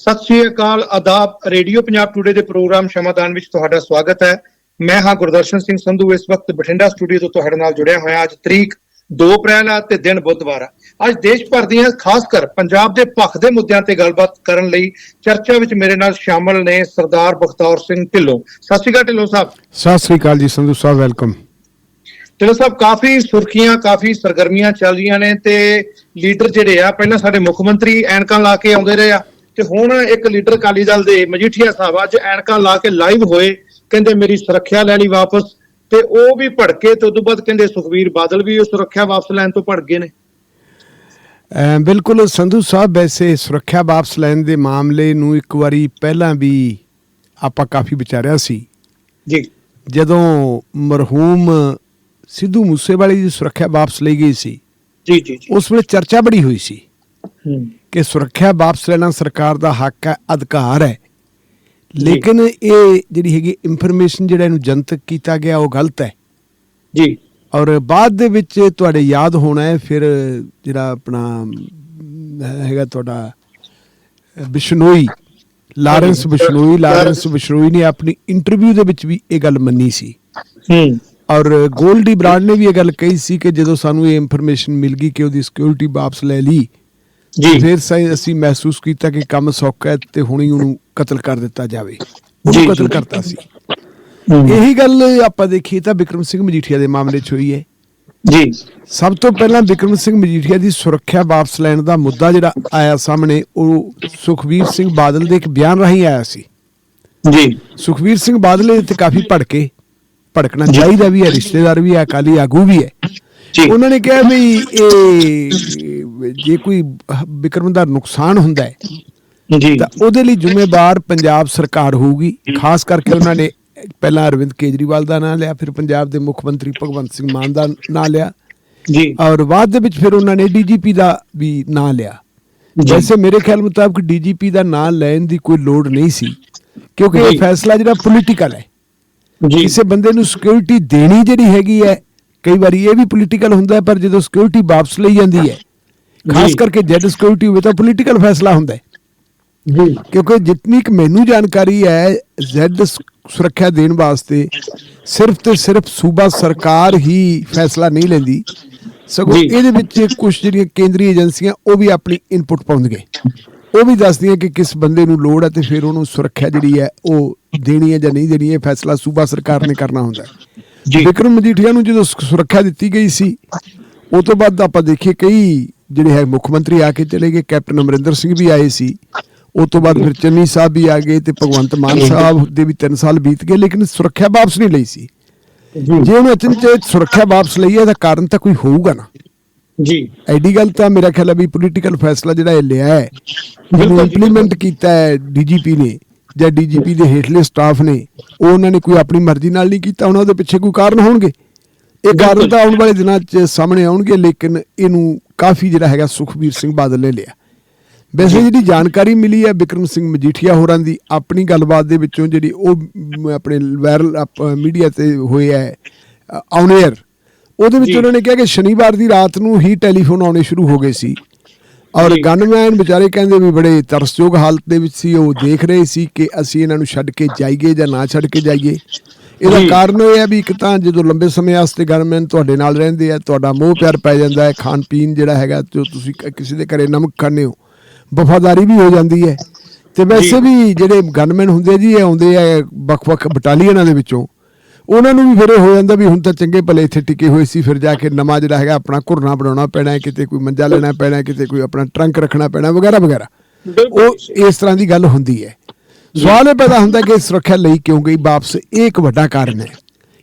ਸਤਿ ਸ਼੍ਰੀ ਅਕਾਲ ਆਦਾਬ ਰੇਡੀਓ ਪੰਜਾਬ ਟੂਡੇ ਦੇ ਪ੍ਰੋਗਰਾਮ ਸ਼ਮਾਦਾਨ ਵਿੱਚ ਤੁਹਾਡਾ ਸਵਾਗਤ ਹੈ। ਮੈਂ ਹਾਂ ਗੁਰਦਰਸ਼ਨ ਸਿੰਘ ਸੰਧੂ ਇਸ ਵਕਤ ਬਠਿੰਡਾ ਸਟੂਡੀਓ ਤੋਂ ਤੁਹਾਡੇ ਨਾਲ ਜੁੜਿਆ ਹੋਇਆ ਅੱਜ ਤਰੀਕ 2 ਅਪ੍ਰੈਲ ਆ ਤੇ ਦਿਨ ਬੁੱਧਵਾਰ ਆ। ਅੱਜ ਦੇਸ਼ ਭਰ ਦੀਆਂ ਖਾਸ ਕਰ ਪੰਜਾਬ ਦੇ ਪੱਖ ਦੇ ਮੁੱਦਿਆਂ ਤੇ ਗੱਲਬਾਤ ਕਰਨ ਲਈ ਚਰਚਾ ਵਿੱਚ ਮੇਰੇ ਨਾਲ ਸ਼ਾਮਲ ਨੇ ਸਰਦਾਰ ਬਖਤੌਰ ਸਿੰਘ ਢਿੱਲੋਂ। ਸਤਿ ਸ਼੍ਰੀ ਅਕਾਲ ਢਿੱਲੋਂ ਸਾਹਿਬ। ਸਤਿ ਸ੍ਰੀ ਅਕਾਲ ਜੀ ਸੰਧੂ ਸਾਹਿਬ ਵੈਲਕਮ। ਢਿੱਲੋਂ ਸਾਹਿਬ ਕਾਫੀ ਸੁਰਖੀਆਂ ਕਾਫੀ ਸਰਗਰਮੀਆਂ ਚੱਲ ਰਹੀਆਂ ਨੇ ਤੇ ਲੀਡਰ ਜਿਹੜੇ ਆ ਪਹਿਲਾਂ ਸਾਡੇ ਮੁੱਖ ਮੰਤਰੀ ਐਨਕਾਂ ਲਾ ਕੇ ਆਉਂਦੇ ਰਹੇ ਆ। ਤੇ ਹੁਣ ਇੱਕ ਲੀਡਰ ਅਕਾਲੀ ਦਲ ਦੇ ਮਜੀਠੀਆ ਸਾਹਿਬ ਅੱਜ ਐਨਕਾਂ ਲਾ ਕੇ ਲਾਈਵ ਹੋਏ ਕਹਿੰਦੇ ਮੇਰੀ ਸੁਰੱਖਿਆ ਲੈ ਲਈ ਵਾਪਸ। ਤੇ ਉਹ ਵੀ ਭੜਕੇ ਤੇ ਉਦੋਂ ਬਾਅਦ ਕਹਿੰਦੇ ਸੁਖਵੀਰ ਬਾਦਲ ਵੀ ਉਹ ਸੁਰੱਖਿਆ ਵਾਪਸ ਲੈਣ ਤੋਂ ਭੜ ਗਏ ਨੇ ਬਿਲਕੁਲ ਸੰਧੂ ਸਾਹਿਬ ਵੈਸੇ ਸੁਰੱਖਿਆ ਵਾਪਸ ਲੈਣ ਦੇ ਮਾਮਲੇ ਨੂੰ ਇੱਕ ਵਾਰੀ ਪਹਿਲਾਂ ਵੀ ਆਪਾਂ ਕਾਫੀ ਵਿਚਾਰਿਆ ਸੀ। ਜੀ। ਜਦੋਂ ਮਰਹੂਮ ਸਿੱਧੂ ਮੂਸੇਵਾਲੇ ਦੀ ਸੁਰੱਖਿਆ ਵਾਪਸ ਲਈ ਗਈ ਸੀ ਜੀ ਜੀ ਜੀ। ਉਸ ਵੇਲੇ ਚਰਚਾ ਬੜੀ ਹੋਈ ਸੀ। ਹੂੰ। ਕਿ ਸੁਰੱਖਿਆ ਵਾਪਸ ਲੈਣਾ ਸਰਕਾਰ ਦਾ ਹੱਕ ਹੈ ਅਧਿਕਾਰ ਹੈ। ਲੇਕਿਨ ਇਹ ਜਿਹੜੀ ਹੈਗੀ ਇਨਫੋਰਮੇਸ਼ਨ ਜਿਹੜਾ ਇਹਨੂੰ ਜਨਤਕ ਕੀਤਾ ਗਿਆ ਉਹ ਗਲਤ ਹੈ। ਜੀ। ਔਰ ਬਾਅਦ ਦੇ ਵਿੱਚ ਤੁਹਾਡੇ ਯਾਦ ਹੋਣਾ ਹੈ ਫਿਰ ਜਿਹੜਾ ਆਪਣਾ ਹੈਗਾ ਤੁਹਾਡਾ ਬਿਸ਼ਨੋਈ ਲਾਰੈਂਸ ਬਿਸ਼ਨੋਈ ਲਾਰੈਂਸ ਬਿਸ਼ਨੋਈ ਨੇ ਆਪਣੀ ਇੰਟਰਵਿਊ ਦੇ ਵਿੱਚ ਵੀ ਇਹ ਗੱਲ ਮੰਨੀ ਸੀ। ਹੂੰ। ਔਰ ਗੋਲਡੀ ਬਰਾਡ ਨੇ ਵੀ ਇਹ ਗੱਲ ਕਹੀ ਸੀ ਕਿ ਜਦੋਂ ਸਾਨੂੰ ਇਹ ਇਨਫੋਰਮੇਸ਼ਨ ਮਿਲ ਗਈ ਕਿ ਉਹਦੀ ਸਿਕਿਉਰਿਟੀ ਵਾਪਸ ਲੈ ਲਈ ਜੀ। ਫਿਰ ਸਹੀ ਅਸੀਂ ਮਹਿਸੂਸ ਕੀਤਾ ਕਿ ਕੰਮ ਸੌਖਾ ਹੈ ਤੇ ਹੁਣੀ ਉਹਨੂੰ ਕਤਲ ਕਰ ਦਿੱਤਾ ਜਾਵੇ। ਉਹਨੂੰ। ਕਤਲ ਕਰਤਾ ਸੀ। ਇਹੀ ਗੱਲ ਆਪਾਂ ਦੇਖੀਏ ਤਾਂ ਵਿਕਰਮ ਸਿੰਘ ਮਜੀਠੀਆ ਦੇ ਮਾਮਲੇ 'ਚ ਹੋਈ ਹੈ। ਜੀ। ਸਭ ਤੋਂ ਪਹਿਲਾਂ ਵਿਕਰਮ ਸਿੰਘ ਮਜੀਠੀਆ ਦੀ ਸੁਰੱਖਿਆ ਵਾਪਸ ਲੈਣ ਦਾ ਮੁੱਦਾ ਜਿਹੜਾ ਆਇਆ ਸਾਹਮਣੇ ਉਹ ਸੁਖਵੀਰ ਸਿੰਘ ਬਾਦਲ ਦੇ ਇੱਕ ਬਿਆਨ ਰਾਹੀਂ ਆਇਆ ਸੀ। ਜੀ। ਸੁਖਵੀਰ ਸਿੰਘ ਬਾਦਲ ਇਹਦੇ ਤੇ ਕਾਫੀ ਭੜਕੇ ਭੜਕਣਾ। ਚਾਹੀਦਾ ਵੀ ਹੈ ਰਿਸ਼ਤੇਦਾਰ ਵੀ ਹੈ ਅਕਾਲੀ ਆਗੂ ਵੀ ਹੈ। ਉਹਨਾਂ ਨੇ ਕਿਹਾ ਵੀ ਇਹ ਜੇ ਕੋਈ ਵਿਕਰਮ ਦਾ ਨੁਕਸਾਨ ਹੁੰਦਾ ਹੈ ਜੀ। ਤਾਂ ਉਹਦੇ ਲਈ ਜ਼ਿੰਮੇਵਾਰ ਪੰਜਾਬ ਸਰਕਾਰ ਹੋਊਗੀ। ਖਾਸ ਕਰਕੇ ਉਹਨਾਂ ਨੇ ਪਹਿਲਾਂ ਅਰਵਿੰਦ ਕੇਜਰੀਵਾਲ ਦਾ ਨਾਮ ਲਿਆ ਫਿਰ ਪੰਜਾਬ ਦੇ ਮੁੱਖ ਮੰਤਰੀ ਭਗਵੰਤ ਸਿੰਘ ਮਾਨ ਦਾ ਨਾਮ ਲਿਆ। ਜੀ। ਔਰ ਬਾਅਦ ਦੇ ਵਿੱਚ ਫਿਰ ਉਹਨਾਂ ਨੇ ਡੀਜੀਪੀ ਦਾ ਵੀ ਨਾਂ ਲਿਆ। ਵੈਸੇ ਮੇਰੇ ਖਿਆਲ ਮੁਤਾਬਕ ਡੀਜੀਪੀ ਦਾ ਨਾਂ ਲੈਣ ਦੀ ਕੋਈ ਲੋੜ ਨਹੀਂ ਸੀ ਕਿਉਂਕਿ। ਇਹ ਫੈਸਲਾ ਜਿਹੜਾ ਪੋਲੀਟੀਕਲ ਹੈ। ਜੀ। ਕਿਸੇ ਬੰਦੇ ਨੂੰ ਸਿਕਿਉਰਿਟੀ ਦੇਣੀ ਜਿਹੜੀ ਹੈਗੀ ਹੈ ਕਈ ਵਾਰੀ ਇਹ ਵੀ ਪੋਲੀਟੀਕਲ ਹੁੰਦਾ ਹੈ ਪਰ ਜਦੋਂ ਸਿਕਿਉਰਿਟੀ ਵਾਪਸ ਲਈ ਜਾਂਦੀ ਹੈ ਖਾਸ। ਕਰਕੇ ਜੈਡ ਸਿਕਿਉਰਿਟੀ ਹੋਵੇ ਤਾਂ ਪੋਲੀਟੀਕਲ ਫੈਸਲਾ ਹੁੰਦਾ ਹੈ। ਜੀ। ਕਿਉਂਕਿ ਜਿੰਨੀ ਕੁ ਮੈਨੂੰ ਜਾਣਕਾਰੀ ਹੈ ਜ਼ੈਡ ਸੁਰੱਖਿਆ ਦੇਣ ਵਾਸਤੇ ਸਿਰਫ ਤੇ ਸਿਰਫ ਸੂਬਾ ਸਰਕਾਰ ਹੀ ਫੈਸਲਾ ਨਹੀਂ ਲੈਂਦੀ। ਸਗੋਂ। ਇਹਦੇ ਵਿੱਚ ਕੁਝ ਜਿਹੜੀਆਂ ਕੇਂਦਰੀ ਏਜੰਸੀਆਂ ਉਹ ਵੀ ਆਪਣੀ ਇਨਪੁਟ ਪਾਉਂਦੀਆਂ। ਉਹ ਵੀ ਦੱਸਦੀਆਂ ਕਿ ਕਿਸ ਬੰਦੇ ਨੂੰ ਲੋੜ ਹੈ ਤੇ ਫਿਰ ਉਹਨੂੰ ਸੁਰੱਖਿਆ ਜਿਹੜੀ ਹੈ ਉਹ ਦੇਣੀ ਹੈ ਜਾਂ ਨਹੀਂ ਦੇਣੀ ਇਹ ਫੈਸਲਾ ਸੂਬਾ ਸਰਕਾਰ ਨੇ ਕਰਨਾ ਹੁੰਦਾ ਹੈ। ਵਿਕਰਮ ਮਜੀਠੀਆ ਨੂੰ ਜਦੋਂ ਸੁਰੱਖਿਆ ਦਿੱਤੀ ਗਈ ਸੀ ਉਹ ਤੋਂ ਬਾਅਦ ਆਪਾਂ ਦੇਖੀਏ ਕਈ ਜਿਹੜੇ ਹੈ ਮੁੱਖ ਮੰਤਰੀ ਆ ਕੇ ਚਲੇ ਗਏ ਕੈਪਟਨ ਅਮਰਿੰਦਰ ਸਿੰਘ ਵੀ ਆਏ ਸੀ। ਉਹ ਤੋਂ ਬਾਅਦ ਫਿਰ ਚੰਨੀ ਸਾਹਿਬ ਵੀ ਆ ਗਏ ਤੇ ਭਗਵੰਤ ਮਾਨ ਸਾਹਿਬ ਦੇ ਵੀ 3 ਸਾਲ ਬੀਤ ਗਏ ਲੇਕਿਨ ਸੁਰੱਖਿਆ ਵਾਪਸ ਨਹੀਂ ਲਈ ਸੀ। ਜੀ। ਉਹਨੇ ਅਚਨਚੇਤ ਸੁਰੱਖਿਆ ਵਾਪਸ ਲਈ ਹੈ ਤਾਂ ਕਾਰਨ ਤਾਂ ਕੋਈ ਹੋਊਗਾ ਨਾ। ਜੀ। ਐਡੀ ਗੱਲ ਤਾਂ ਮੇਰਾ ਖਿਆਲ ਹੈ ਵੀ ਪੋਲੀਟੀਕਲ ਫੈਸਲਾ ਜਿਹੜਾ ਇਹ ਲਿਆ ਹੈ ਬਿਲਕੁਲ। ਇੰਪਲੀਮੈਂਟ ਕੀਤਾ ਹੈ ਡੀਜੀਪੀ ਨੇ। ਜਾਂ ਡੀਜੀਪੀ ਦੇ ਹੇਠਲੇ ਸਟਾਫ ਨੇ ਉਹ ਉਹਨਾਂ ਨੇ ਕੋਈ ਆਪਣੀ ਮਰਜ਼ੀ ਨਾਲ ਨਹੀਂ ਕੀਤਾ ਉਹਨਾਂ ਦੇ ਪਿੱਛੇ ਕੋਈ ਕਾਰਨ ਹੋਣਗੇ ਇਹ ਕਾਰਨ। ਤਾਂ ਆਉਣ ਵਾਲੇ ਦਿਨਾਂ 'ਚ ਸਾਹਮਣੇ ਆਉਣਗੇ ਲੇਕਿਨ ਇਹਨੂੰ ਕਾਫੀ ਜਿਹੜਾ ਹੈਗਾ ਸੁਖਬੀਰ ਸਿੰਘ ਬਾਦਲ ਨੇ ਲਿਆ ਵੈਸੇ ਜਿਹੜੀ ਜਾਣਕਾਰੀ ਮਿਲੀ ਹੈ ਵਿਕਰਮ ਸਿੰਘ ਮਜੀਠੀਆ ਹੋਰਾਂ ਦੀ ਆਪਣੀ ਗੱਲਬਾਤ ਦੇ ਵਿੱਚੋਂ ਜਿਹੜੀ ਉਹ ਆਪਣੇ ਵਾਇਰਲ ਮੀਡੀਆ ਤੇ ਹੋਏ ਹੈ ਔਨ 에ਅਰ ਉਹਦੇ ਵਿੱਚ। ਉਹਨਾਂ ਨੇ ਕਿਹਾ ਕਿ ਸ਼ਨੀਵਾਰ ਦੀ ਰਾਤ ਨੂੰ ਹੀ ਟੈਲੀਫੋਨ ਆਉਣੇ ਸ਼ੁਰੂ ਹੋ ਗਏ ਸੀ ਔਰ। ਗਨਮੈਨ ਵਿਚਾਰੇ ਕਹਿੰਦੇ ਵੀ ਬੜੇ ਤਰਸਯੋਗ ਹਾਲਤ ਦੇ ਵਿੱਚ ਸੀ ਉਹ ਦੇਖ ਰਹੇ ਸੀ ਕਿ ਅਸੀਂ ਇਹਨਾਂ ਨੂੰ ਛੱਡ ਕੇ ਜਾਈਏ ਜਾਂ ਨਾ ਛੱਡ ਕੇ ਜਾਈਏ ਇਹਦਾ। ਕਾਰਨ ਇਹ ਹੈ ਵੀ ਇੱਕ ਤਾਂ ਜਦੋਂ ਲੰਬੇ ਸਮੇਂ ਵਾਸਤੇ ਗਨਮੈਨ ਤੁਹਾਡੇ ਨਾਲ ਰਹਿੰਦੇ ਆ ਤੁਹਾਡਾ ਮੋਹ ਪਿਆਰ ਪੈ ਜਾਂਦਾ ਹੈ ਖਾਣ ਪੀਣ ਜਿਹੜਾ ਹੈਗਾ ਜੋ ਤੁਸੀਂ ਕਿਸੇ ਦੇ ਘਰੇ ਨਮਕ ਖਾਂਦੇ ਹੋ ਵਫਾਦਾਰੀ ਵੀ ਹੋ ਜਾਂਦੀ ਹੈ ਤੇ ਵੈਸੇ ਵੀ ਜਿਹੜੇ ਗਨਮੈਨ ਹੁੰਦੇ ਜੀ ਇਹ ਆਉਂਦੇ ਆ ਵੱਖ-ਵੱਖ ਬਟਾਲੀਅਨਾਂ ਦੇ ਵਿੱਚੋਂ ਉਹਨਾਂ ਨੂੰ ਵੀ ਫਿਰ ਇਹ ਹੋ ਜਾਂਦਾ ਵੀ ਹੁਣ ਤਾਂ ਚੰਗੇ ਭਲੇ ਇੱਥੇ ਟਿਕੇ ਹੋਏ ਸੀ ਫਿਰ ਜਾ ਕੇ ਨਵਾਂ ਜਿਹੜਾ ਹੈਗਾ ਆਪਣਾ ਘੁਰਨਾ ਬਣਾਉਣਾ ਪੈਣਾ ਹੈ ਕਿਤੇ ਕੋਈ ਮੰਜਾ ਲੈਣਾ ਪੈਣਾ ਹੈ ਕਿਤੇ ਕੋਈ ਆਪਣਾ ਟਰੰਕ ਰੱਖਣਾ ਪੈਣਾ ਵਗੈਰਾ ਵਗੈਰਾ। ਉਹ ਇਸ ਤਰ੍ਹਾਂ ਦੀ ਗੱਲ ਹੁੰਦੀ ਹੈ। ਸਵਾਲ ਇਹ ਪੈਦਾ ਹੁੰਦਾ ਕਿ ਸੁਰੱਖਿਆ ਲਈ ਕਿਉਂ ਗਈ? ਵਾਪਸ ਇਹ ਇੱਕ ਵੱਡਾ ਕਾਰਨ ਹੈ।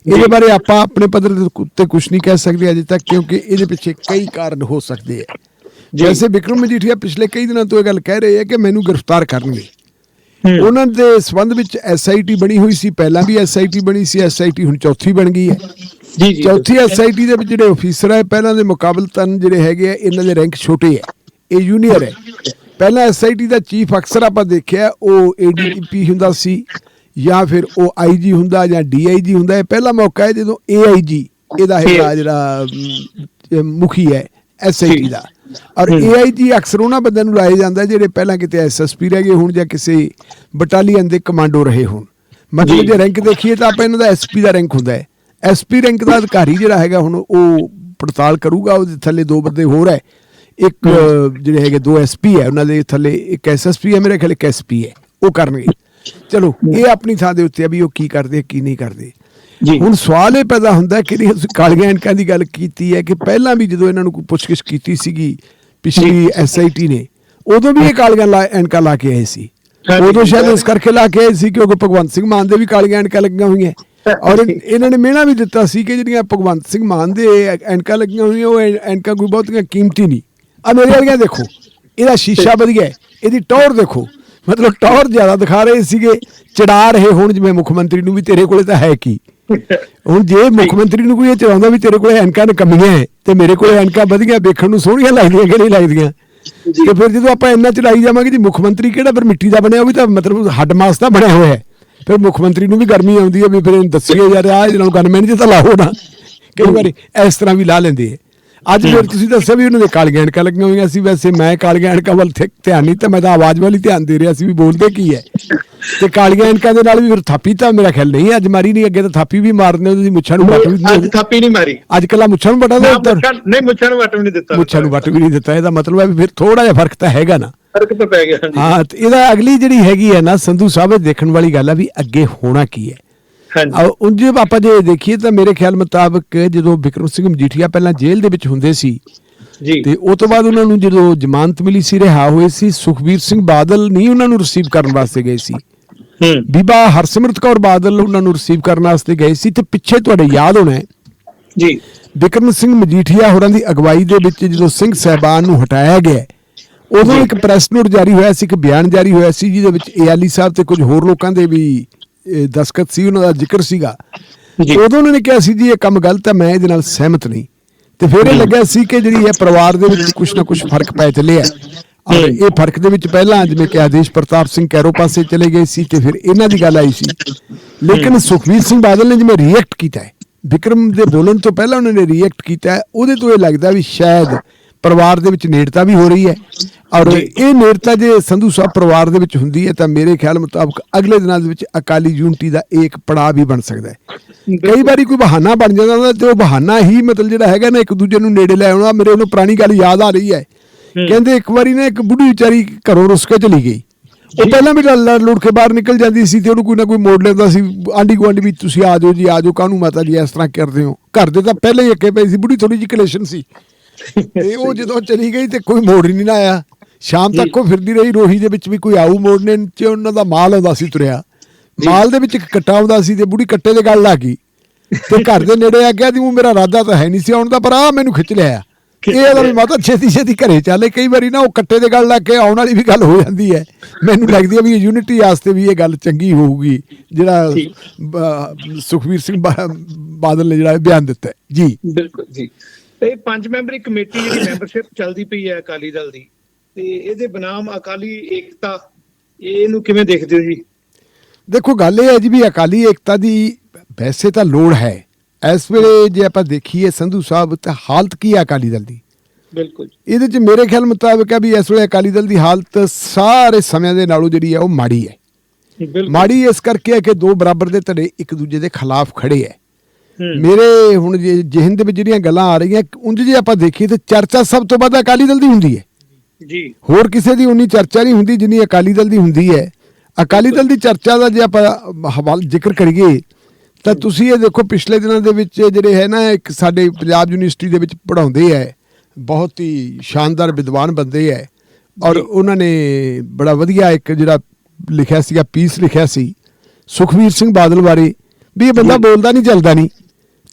ਇਹਦੇ ਬਾਰੇ ਆਪਾਂ ਆਪਣੇ ਪੱਧਰ ਉੱਤੇ ਕੁਝ ਨਹੀਂ ਕਹਿ ਸਕਦੇ ਅਜੇ ਤੱਕ ਕਿਉਂਕਿ ਇਹਦੇ ਪਿੱਛੇ ਕਈ ਕਾਰਨ ਹੋ ਸਕਦੇ ਹੈ ਜੈਸੇ ਵਿਕਰਮ ਮਜੀਠੀਆ ਪਿਛਲੇ ਕਈ ਦਿਨਾਂ ਤੋਂ ਇਹ ਗੱਲ ਕਹਿ ਰਹੇ ਹੈ ਕਿ ਮੈਨੂੰ ਗ੍ਰਿਫਤਾਰ ਕਰਨਗੇ। ਉਹਨਾਂ ਦੇ ਸਬੰਧ ਵਿੱਚ ਐਸਆਈਟੀ ਬਣੀ ਹੋਈ ਸੀ। ਪਹਿਲਾਂ ਵੀ ਐਸਆਈਟੀ ਬਣੀ ਸੀ। ਐਸਆਈਟੀ ਹੁਣ ਚੌਥੀ ਬਣ ਗਈ ਹੈ। ਜੀ ਜੀ। ਚੌਥੀ ਐਸਆਈਟੀ ਦੇ ਵਿੱਚ ਜਿਹੜੇ ਅਫੀਸਰ ਹੈ ਪਹਿਲਾਂ ਦੇ ਮੁਕਾਬਲਤਨ ਜਿਹੜੇ ਹੈਗੇ ਆ ਇਹਨਾਂ ਦੇ ਰੈਂਕ ਛੋਟੇ ਹੈ ਇਹ ਜੂਨੀਅਰ ਹੈ। ਪਹਿਲਾਂ ਐਸਆਈਟੀ ਦਾ ਚੀਫ ਅਕਸਰ ਆਪਾਂ ਦੇਖਿਆ ਉਹ ਏਡੀਪੀ ਹੁੰਦਾ ਸੀ ਜਾਂ ਫਿਰ ਉਹ ਆਈਜੀ ਹੁੰਦਾ ਜਾਂ ਡੀਆਈਜੀ ਹੁੰਦਾ ਇਹ ਪਹਿਲਾ ਮੌਕਾ ਹੈ ਜਦੋਂ ਏਆਈਜੀ ਇਹਦਾ ਹੈਗਾ ਜਿਹੜਾ ਮੁਖੀ ਹੈ ਐਸਆਈਟੀ ਦਾ। ਔਰ ਏਆਈਜੀ ਅਕਸਰ ਉਹਨਾਂ ਬੰਦਿਆਂ ਨੂੰ ਲਾਇਆ ਜਾਂਦਾ ਜਿਹੜੇ ਪਹਿਲਾਂ ਕਿਤੇ ਐਸਐਸਪੀ ਰਹਿ ਗਏ ਹੋਣ ਜਾਂ ਕਿਸੇ ਬਟਾਲੀਅਨ ਦੇ ਕਮਾਂਡੋ ਰਹੇ ਹੋਣ। ਮਤਲਬ ਜੀ। ਰੈਂਕ ਦੇਖੀਏ ਤਾਂ ਆਪਾਂ ਇਹਨਾਂ ਦਾ ਐਸਪੀ ਦਾ ਰੈਂਕ ਹੁੰਦਾ ਹੈ। ਐਸਪੀ ਰੈਂਕ ਦਾ ਅਧਿਕਾਰੀ ਜਿਹੜਾ ਹੈਗਾ ਹੁਣ ਉਹ ਪੜਤਾਲ ਕਰੂਗਾ ਉਹਦੇ ਥੱਲੇ ਦੋ ਬੰਦੇ ਹੋਰ ਹੈ। ਇੱਕ ਜਿਹੜੇ ਹੈਗੇ ਦੋ ਐਸਪੀ ਹੈ ਉਹਨਾਂ ਦੇ ਥੱਲੇ ਇੱਕ ਐਸਐਸਪੀ ਹੈ ਮੇਰੇ ਖਿਆਲ ਇੱਕ ਐਸਪੀ ਹੈ। ਉਹ ਕਰਨਗੇ। ਚਲੋ ਇਹ ਆਪਣੀ ਥਾਂ ਦੇ ਉੱਤੇ ਆ ਵੀ ਉਹ ਕੀ ਕਰਦੇ ਕੀ ਨਹੀਂ ਕਰਦੇ। ਹੁਣ ਸਵਾਲ ਇਹ ਪੈਦਾ ਹੁੰਦਾ ਕਿ ਅਸੀਂ ਕਾਲੀਆਂ ਐਨਕਾਂ ਦੀ ਗੱਲ ਕੀਤੀ ਹੈ ਕਿ ਪਹਿਲਾਂ ਵੀ ਜਦੋਂ ਇਹਨਾਂ ਨੂੰ ਕੋਈ ਪੁੱਛਗਿੱਛ ਕੀਤੀ ਸੀਗੀ ਪਿਛਲੀ ਐਸਆਈਟੀ ਨੇ ਉਦੋਂ ਵੀ ਇਹ ਕਾਲੀਆਂ ਐਨਕਾਂ ਲਾ ਕੇ ਆਏ ਸੀ। ਉਦੋਂ ਸ਼ਾਇਦ ਇਸ ਕਰਕੇ ਲਾ ਕੇ ਆਏ ਸੀ ਕਿਉਂਕਿ ਭਗਵੰਤ ਸਿੰਘ ਮਾਨ ਦੇ ਵੀ ਕਾਲੀਆਂ ਐਨਕਾਂ ਲੱਗੀਆਂ ਹੋਈਆਂ। ਔਰ ਇਹ- ਇਹਨਾਂ ਨੇ ਮਿਹਣਾ ਵੀ ਦਿੱਤਾ ਸੀ ਕਿ ਜਿਹੜੀਆਂ ਭਗਵੰਤ ਸਿੰਘ ਮਾਨ ਦੇ ਐਨਕਾਂ ਲੱਗੀਆਂ ਹੋਈਆਂ ਉਹ ਐਨਕਾਂ ਕੋਈ ਬਹੁਤੀਆਂ ਕੀਮਤੀ ਨਹੀਂ। ਆ ਮੇਰੇ ਵਾਲੀਆਂ ਦੇਖੋ ਇਹਦਾ ਸ਼ੀਸ਼ਾ ਵਧੀਆ ਇਹਦੀ ਟੌਰ ਦੇਖੋ। ਮਤਲਬ ਟੌਰ ਜ਼ਿਆਦਾ ਦਿਖਾ ਰਹੇ ਸੀਗੇ ਚੜਾ ਰਹੇ ਹੁਣ ਜਿਵੇਂ ਮੁੱਖ ਮੰਤਰੀ ਨੂੰ ਵੀ ਤੇਰੇ ਕੋਲੇ ਤਾਂ ਹੈ ਕੀ? ਹੁਣ ਜੇ ਮੁੱਖ ਮੰਤਰੀ ਨੂੰ ਕੋਈ ਇਹ ਚਾਹੁੰਦਾ ਵੀ ਤੇਰੇ ਕੋਲੇ ਐਨਕਾਂ ਨੇ ਕਮੀਆਂ ਹੈ ਤੇ ਮੇਰੇ ਕੋਲੇ ਐਨਕਾਂ ਵਧੀਆਂ ਵੇਖਣ ਨੂੰ ਸੋਹਣੀਆਂ ਲੱਗਦੀਆਂ ਕਿ ਨਹੀਂ ਲੱਗਦੀਆਂ? ਤੇ ਫਿਰ ਜਦੋਂ ਆਪਾਂ ਇੰਨਾ ਚੜਾਈ ਜਾਵਾਂਗੇ ਜੀ ਮੁੱਖ ਮੰਤਰੀ ਕਿਹੜਾ ਫਿਰ ਮਿੱਟੀ ਦਾ ਬਣਿਆ ਉਹ ਵੀ ਤਾਂ ਮਤਲਬ ਹੱਡ ਮਾਸ ਦਾ ਬਣਿਆ ਹੋਇਆ ਹੈ ਫਿਰ ਮੁੱਖ ਮੰਤਰੀ ਨੂੰ ਵੀ ਗਰਮੀ ਆਉਂਦੀ ਹੈ ਵੀ ਫਿਰ ਇਹਨੂੰ ਦੱਸੀਏ ਯਾਰ ਆਹ ਜਿਹਨਾਂ ਨੂੰ ਗਨਮੈਨ ਜੇ ਤਾਂ ਲਾਹੋ ਨਾ। ਕਈ ਵਾਰੀ ਇਸ ਤਰ੍ਹਾਂ ਵੀ ਲਾ ਲੈਂਦੇ ਹੈ ਅੱਜ ਫਿਰ ਤੁਸੀਂ ਦੱਸਿਆ ਵੀ ਉਹਨਾਂ ਦੇ ਕਾਲੀਆਂ ਐਨਕਾਂ ਲੱਗੀਆਂ ਹੋਈਆਂ ਸੀ ਵੈਸੇ ਮੈਂ ਕਾਲੀਆਂ ਐਨਕਾਂ ਵੱਲ ਧਿਆਨ ਨਹੀਂ ਤਾਂ ਮੈਂ ਤਾਂ ਆਵਾਜ਼ ਵੱਲ ਹੀ ਧਿਆਨ ਦੇ ਰਿਹਾ ਸੀ ਵੀ ਬੋਲਦੇ ਕੀ ਹੈ। ਤੇ ਕਾਲੀਆਂ ਐਨਕਾਂ ਦੇ ਨਾਲ ਵੀ ਫਿਰ ਥਾਪੀ ਤਾਂ ਮੇਰਾ ਖਿਆਲ ਨਹੀਂ ਅੱਜ ਮਾਰੀ ਨਹੀਂ ਅੱਗੇ ਤਾਂ ਥਾਪੀ ਵੀ ਮਾਰਦੇ ਸੀ ਮੁੱਛਾਂ ਨੂੰ ਵੱਟ ਵੀ ਅੱਜ ਥਾਪੀ ਨਹੀਂ ਮਾਰੀ। ਅੱਜ ਕੱਲਾ ਮੁੱਛਾਂ ਨੂੰ ਵੱਟਾ ਦੇ ਨਹੀਂ ਮੁੱਛਾਂ ਨੂੰ ਵੱਟ ਵੀ ਨਹੀਂ ਦਿੱਤਾ। ਮੁੱਛਾਂ ਨੂੰ ਵੱਟ ਵੀ ਨਹੀਂ ਦਿੱਤਾ ਇਹਦਾ ਮਤਲਬ ਹੈ ਵੀ ਫਿਰ ਥੋੜਾ ਜਿਹਾ ਫ਼ਰਕ ਤਾਂ ਹੈਗਾ ਨਾ। ਫ਼ਰਕ ਤਾਂ ਪੈ ਗਿਆ। ਹਾਂਜੀ ਹਾਂ ਤੇ ਇਹਦਾ ਅਗਲੀ ਜਿਹੜੀ ਹੈਗੀ ਹੈ ਨਾ ਸੰਧੂ ਸਾਹਿਬ ਦੇਖਣ ਵਾਲੀ ਗੱਲ ਆ ਵੀ ਅੱਗੇ ਹੋਣਾ ਕੀ ਹੈ। ਉਂਝ ਆਪਾਂ ਜੇ ਦੇਖੀਏ ਤਾਂ ਮੇਰੇ ਖਿਆਲ ਮੁਤਾਬਕ ਜਦੋਂ ਵਿਕਰਮ ਸਿੰਘ ਮਜੀਠੀਆ ਪਹਿਲਾਂ ਜੇਲ੍ਹ ਦੇ ਵਿੱਚ ਹੁੰਦੇ ਸੀ ਜੀ। ਤੇ ਉਸ ਤੋਂ ਬਾਅਦ ਉਹਨਾਂ ਨੂੰ ਜਦੋਂ ਜ਼ਮਾਨਤ ਮਿਲੀ ਸੀ ਰਿਹਾ ਹੋਏ ਸੀ ਸੁਖਬੀਰ ਸਿੰਘ ਬਾਦਲ ਨਹੀਂ ਉਹਨਾਂ ਨੂੰ ਰਿਸੀਵ ਕਰਨ ਵਾਸਤੇ ਗਏ ਸੀ। ਹੂੰ। ਬੀਬਾ ਹਰਸਿਮਰਤ ਕੌਰ ਬਾਦਲ ਉਹਨਾਂ ਨੂੰ ਰਿਸੀਵ ਕਰਨ ਵਾਸਤੇ ਗਏ ਸੀ ਤੇ ਪਿੱਛੇ ਤੁਹਾਡੇ ਯਾਦ ਹੋਣਾ ਜੀ। ਵਿਕਰਮ ਸਿੰਘ ਮਜੀਠੀਆ ਹੋਰਾਂ ਦੀ ਅਗਵਾਈ ਦੇ ਵਿੱਚ ਜਦੋਂ ਸਿੰਘ ਸਹਿਬਾਨ ਨੂੰ ਹਟਾਇਆ ਗਿਆ ਉਦੋਂ ਇੱਕ ਪ੍ਰੈਸ ਨੋਟ ਜਾਰੀ ਹੋਇਆ ਸੀ ਇੱਕ ਬਿਆਨ ਜਾਰੀ ਹੋਇਆ ਸੀ ਜਿਹਦੇ ਵਿੱਚ ਏਆਲੀ ਸਾਹਿਬ ਤੇ ਕੁਝ ਹੋਰ ਲੋਕਾਂ ਦੇ ਵੀ ਇਹ, ਦਸਖਤ ਸੀ ਉਹਨਾਂ ਦਾ ਜ਼ਿਕਰ ਸੀਗਾ। ਉਦੋਂ ਉਹਨਾਂ ਨੇ ਕਿਹਾ ਸੀ ਜੀ ਇਹ ਕੰਮ ਗਲਤ ਹੈ ਮੈਂ ਇਹਦੇ ਨਾਲ ਸਹਿਮਤ ਨਹੀਂ। ਤੇ ਫਿਰ ਇਹ ਲੱਗਿਆ ਸੀ ਕਿ ਜਿਹੜੀ ਇਹ ਪਰਿਵਾਰ ਦੇ ਵਿੱਚ ਕੁਝ ਨਾ ਕੁਝ ਫ਼ਰਕ ਪੈ ਚੱਲਿਆ। ਔਰ ਇਹ ਫ਼ਰਕ ਦੇ ਵਿੱਚ ਪਹਿਲਾਂ ਜਿਵੇਂ ਕਿ ਆਦੇਸ਼ ਪ੍ਰਤਾਪ ਸਿੰਘ ਕੈਰੋ ਪਾਸੇ ਚਲੇ ਗਏ ਸੀ ਤੇ ਫਿਰ ਇਹਨਾਂ ਦੀ ਗੱਲ ਆਈ ਸੀ। ਲੇਕਿਨ ਸੁਖਵੀਰ ਸਿੰਘ ਬਾਦਲ ਨੇ ਜਿਵੇਂ ਰਿਐਕਟ ਕੀਤਾ ਹੈ ਵਿਕਰਮ ਦੇ ਬੋਲਣ ਤੋਂ ਪਹਿਲਾਂ ਉਹਨਾਂ ਨੇ ਰਿਐਕਟ ਕੀਤਾ ਹੈ ਉਹਦੇ ਤੋਂ ਇਹ ਲੱਗਦਾ ਵੀ ਸ਼ਾਇਦ ਪਰਿਵਾਰ ਦੇ ਵਿੱਚ ਨੇੜਤਾ ਵੀ ਹੋ ਰਹੀ ਹੈ। ਔਰ ਇਹ ਨੇੜਤਾ ਜੇ ਸੰਧੂ ਸਾਹਿਬ ਪਰਿਵਾਰ ਦੇ ਵਿੱਚ ਹੁੰਦੀ ਹੈ ਤਾਂ ਮੇਰੇ ਖਿਆਲ ਮੁਤਾਬਕ ਅਗਲੇ ਦਿਨਾਂ ਦੇ ਵਿੱਚ ਅਕਾਲੀ ਯੂਨਿਟੀ ਦਾ ਇੱਕ ਪੜਾਅ ਵੀ ਬਣ ਸਕਦਾ ਹੈ। ਕਈ ਵਾਰੀ ਕੋਈ ਬਹਾਨਾ ਬਣ ਜਾਂਦਾ ਤੇ ਉਹ ਬਹਾਨਾ ਹੀ ਮਤਲਬ ਜਿਹੜਾ ਹੈਗਾ ਨਾ ਇੱਕ ਦੂਜੇ ਨੂੰ ਨੇੜੇ ਲੈ ਆਉਣਾ ਮੇਰੇ ਉਹਨੂੰ ਪੁਰਾਣੀ ਗੱਲ ਯਾਦ ਆ ਰਹੀ ਹੈ। ਕਹਿੰਦੇ ਇੱਕ ਵਾਰੀ ਨਾ ਇੱਕ ਬੁੱਢੀ ਵਿਚਾਰੀ ਘਰੋਂ ਰੁੱਸ ਕੇ ਚਲੀ ਗਈ। ਉਹ ਪਹਿਲਾਂ ਵੀ ਲੜ ਲੜ ਕੇ ਬਾਹਰ ਨਿਕਲ ਜਾਂਦੀ ਸੀ ਤੇ ਉਹਨੂੰ ਕੋਈ ਨਾ ਕੋਈ ਮੋੜ ਲੈਂਦਾ ਸੀ ਆਂਢੀ ਗੁਆਂਢੀ ਵੀ ਤੁਸੀਂ ਆ ਜਾਓ ਜੀ ਆ ਜਾਓ ਕਾਹਨੂੰ ਮਾਤਾ ਜੀ ਇਸ ਤਰ੍ਹਾਂ ਕਰਦੇ ਹੋ? ਘਰ ਦੇ ਤਾਂ ਪਹਿਲਾਂ ਹੀ ਅੱਕੇ ਪਏ ਸੀ ਬੁੱਢੀ ਥੋੜੀ ਜਿਹੀ ਕਲੇਸ਼ਨ ਸੀ। ਤੇ ਉਹ ਜਦੋਂ ਚਲੀ ਗਈ ਤੇ ਕੋਈ ਮੋੜ ਹੀ ਨਹੀਂ ਨਾ ਆਇਆ। ਸ਼ਾਮ ਤੱਕ ਉਹ ਫਿਰਦੀ ਰਹੀ ਰੋਹੀ ਦੇ ਵਿੱਚ ਵੀ ਕੋਈ ਆਊ ਮੋੜਨੇ ਚ ਉਹਨਾਂ ਦਾ ਮਾਲ ਆਉਂਦਾ ਸੀ ਤੁਰਿਆ। ਮਾਲ ਦੇ ਵਿੱਚ ਇੱਕ ਕੱਟਾ ਆਉਂਦਾ ਸੀ ਤੇ ਬੁੜੀ ਕੱਟੇ ਦੇ ਗੱਲ ਲੱਗ ਗਈ। ਤੇ ਘਰ ਦੇ ਨੇੜੇ ਆ ਗਿਆ ਦੀ ਉਹ ਮੇਰਾ ਇਰਾਦਾ ਤਾਂ ਹੈ ਨਹੀਂ ਸੀ ਆਉਣ ਦਾ ਪਰ ਆ ਮੈਨੂੰ ਖਿੱਚ ਲਿਆ। ਇਹ ਇਹਦਾ ਵੀ ਮਾਤਾ ਛੇਤੀ ਛੇਤੀ ਘਰੇ ਚੱਲੇ। ਕਈ ਵਾਰੀ ਨਾ ਉਹ ਕੱਟੇ ਦੇ ਗੱਲ ਲੱਗ ਕੇ ਆਉਣ ਵਾਲੀ ਵੀ ਗੱਲ ਹੋ ਜਾਂਦੀ ਹੈ। ਮੈਨੂੰ ਲੱਗਦੀ ਹੈ ਵੀ ਯੂਨਿਟੀ ਵਾਸਤੇ ਵੀ ਇਹ ਗੱਲ ਚੰਗੀ ਹੋਊਗੀ। ਜਿਹੜਾ ਸੁਖਵੀਰ ਸਿੰਘ ਬਾਦਲ ਨੇ ਜਿਹੜਾ ਬਿਆਨ ਦਿੱਤਾ ਜੀ। ਬਿਲਕੁਲ ਜੀ। ਤੇ ਪੰਜ ਮੈਂਬਰੀ ਕਮੇਟੀ ਜਿਹੜੀ ਮੈਂਬਰਸ਼ਿਪ ਚੱਲਦੀ ਪਈ ਹੈ ਅਕਾਲੀ ਦਲ ਦੀ ਤੇ ਇਹਦੇ ਬਨਾਮ ਅਕਾਲੀ ਏਕਤਾ ਇਹਨੂੰ ਕਿਵੇਂ ਦੇਖਦੇ ਹੋ ਜੀ? ਦੇਖੋ ਗੱਲ ਇਹ ਹੈ ਜੀ ਵੀ ਅਕਾਲੀ ਏਕਤਾ ਦੀ ਵੈਸੇ ਤਾਂ ਲੋੜ ਹੈ। ਇਸ ਵੇਲੇ ਜੇ ਆਪਾਂ ਦੇਖੀਏ ਸੰਧੂ ਸਾਹਿਬ ਤਾਂ ਹਾਲਤ ਕੀ ਹੈ ਅਕਾਲੀ ਦਲ ਦੀ? ਬਿਲਕੁਲ ਇਹਦੇ 'ਚ ਮੇਰੇ ਖਿਆਲ ਮੁਤਾਬਕ ਹੈ ਵੀ ਇਸ ਵੇਲੇ ਅਕਾਲੀ ਦਲ ਦੀ ਹਾਲਤ ਸਾਰੇ ਸਮਿਆਂ ਦੇ ਨਾਲੋਂ ਜਿਹੜੀ ਹੈ ਉਹ ਮਾੜੀ ਹੈ। ਮਾੜੀ ਇਸ ਕਰਕੇ ਹੈ ਕਿ ਦੋ ਬਰਾਬਰ ਦੇ ਧੜੇ ਇੱਕ ਦੂਜੇ ਦੇ ਖਿਲਾਫ ਖੜੇ ਹੂੰ, ਮੇਰੇ ਹੁਣ ਜੇ ਜਿਹਨ ਦੇ ਵਿੱਚ ਜਿਹੜੀਆਂ ਗੱਲਾਂ ਆ ਰਹੀਆਂ ਉਂਝ ਜੇ ਆਪਾਂ ਦੇਖੀਏ ਤੇ ਚਰਚਾ ਸਭ ਤੋਂ ਵੱਧ ਅਕਾਲੀ ਦਲ ਦੀ ਹੁੰਦੀ ਹੈ। ਜੀ। ਹੋਰ ਕਿਸੇ ਦੀ ਉਨੀ ਚਰਚਾ ਨਹੀਂ ਹੁੰਦੀ ਜਿੰਨੀ ਅਕਾਲੀ ਦਲ ਦੀ ਹੁੰਦੀ ਹੈ। ਅਕਾਲੀ ਦਲ ਦੀ ਚਰਚਾ ਦਾ ਜੇ ਆਪਾਂ ਹਵਾਲ ਜ਼ਿਕਰ ਕਰੀਏ ਤਾਂ ਤੁਸੀਂ ਇਹ ਦੇਖੋ ਪਿਛਲੇ ਦਿਨਾਂ ਦੇ ਵਿੱਚ ਜਿਹੜੇ ਹੈ ਨਾ ਇੱਕ ਸਾਡੇ ਪੰਜਾਬ ਯੂਨੀਵਰਸਿਟੀ ਦੇ ਵਿੱਚ ਪੜਾਉਂਦੇ ਹੈ ਬਹੁਤ ਹੀ ਸ਼ਾਨਦਾਰ ਵਿਦਵਾਨ ਬੰਦੇ ਹੈ। ਔਰ ਉਹਨਾਂ ਨੇ ਬੜਾ ਵਧੀਆ ਇੱਕ ਜਿਹੜਾ ਲਿਖਿਆ ਸੀਗਾ ਪੀਸ ਲਿਖਿਆ ਸੀ ਸੁਖਵੀਰ ਸਿੰਘ ਬਾਦਲ ਬਾਰੇ ਵੀ ਇਹ ਬੰਦਾ ਬੋਲਦਾ ਨਹੀਂ ਚੱਲਦਾ ਨਹੀਂ।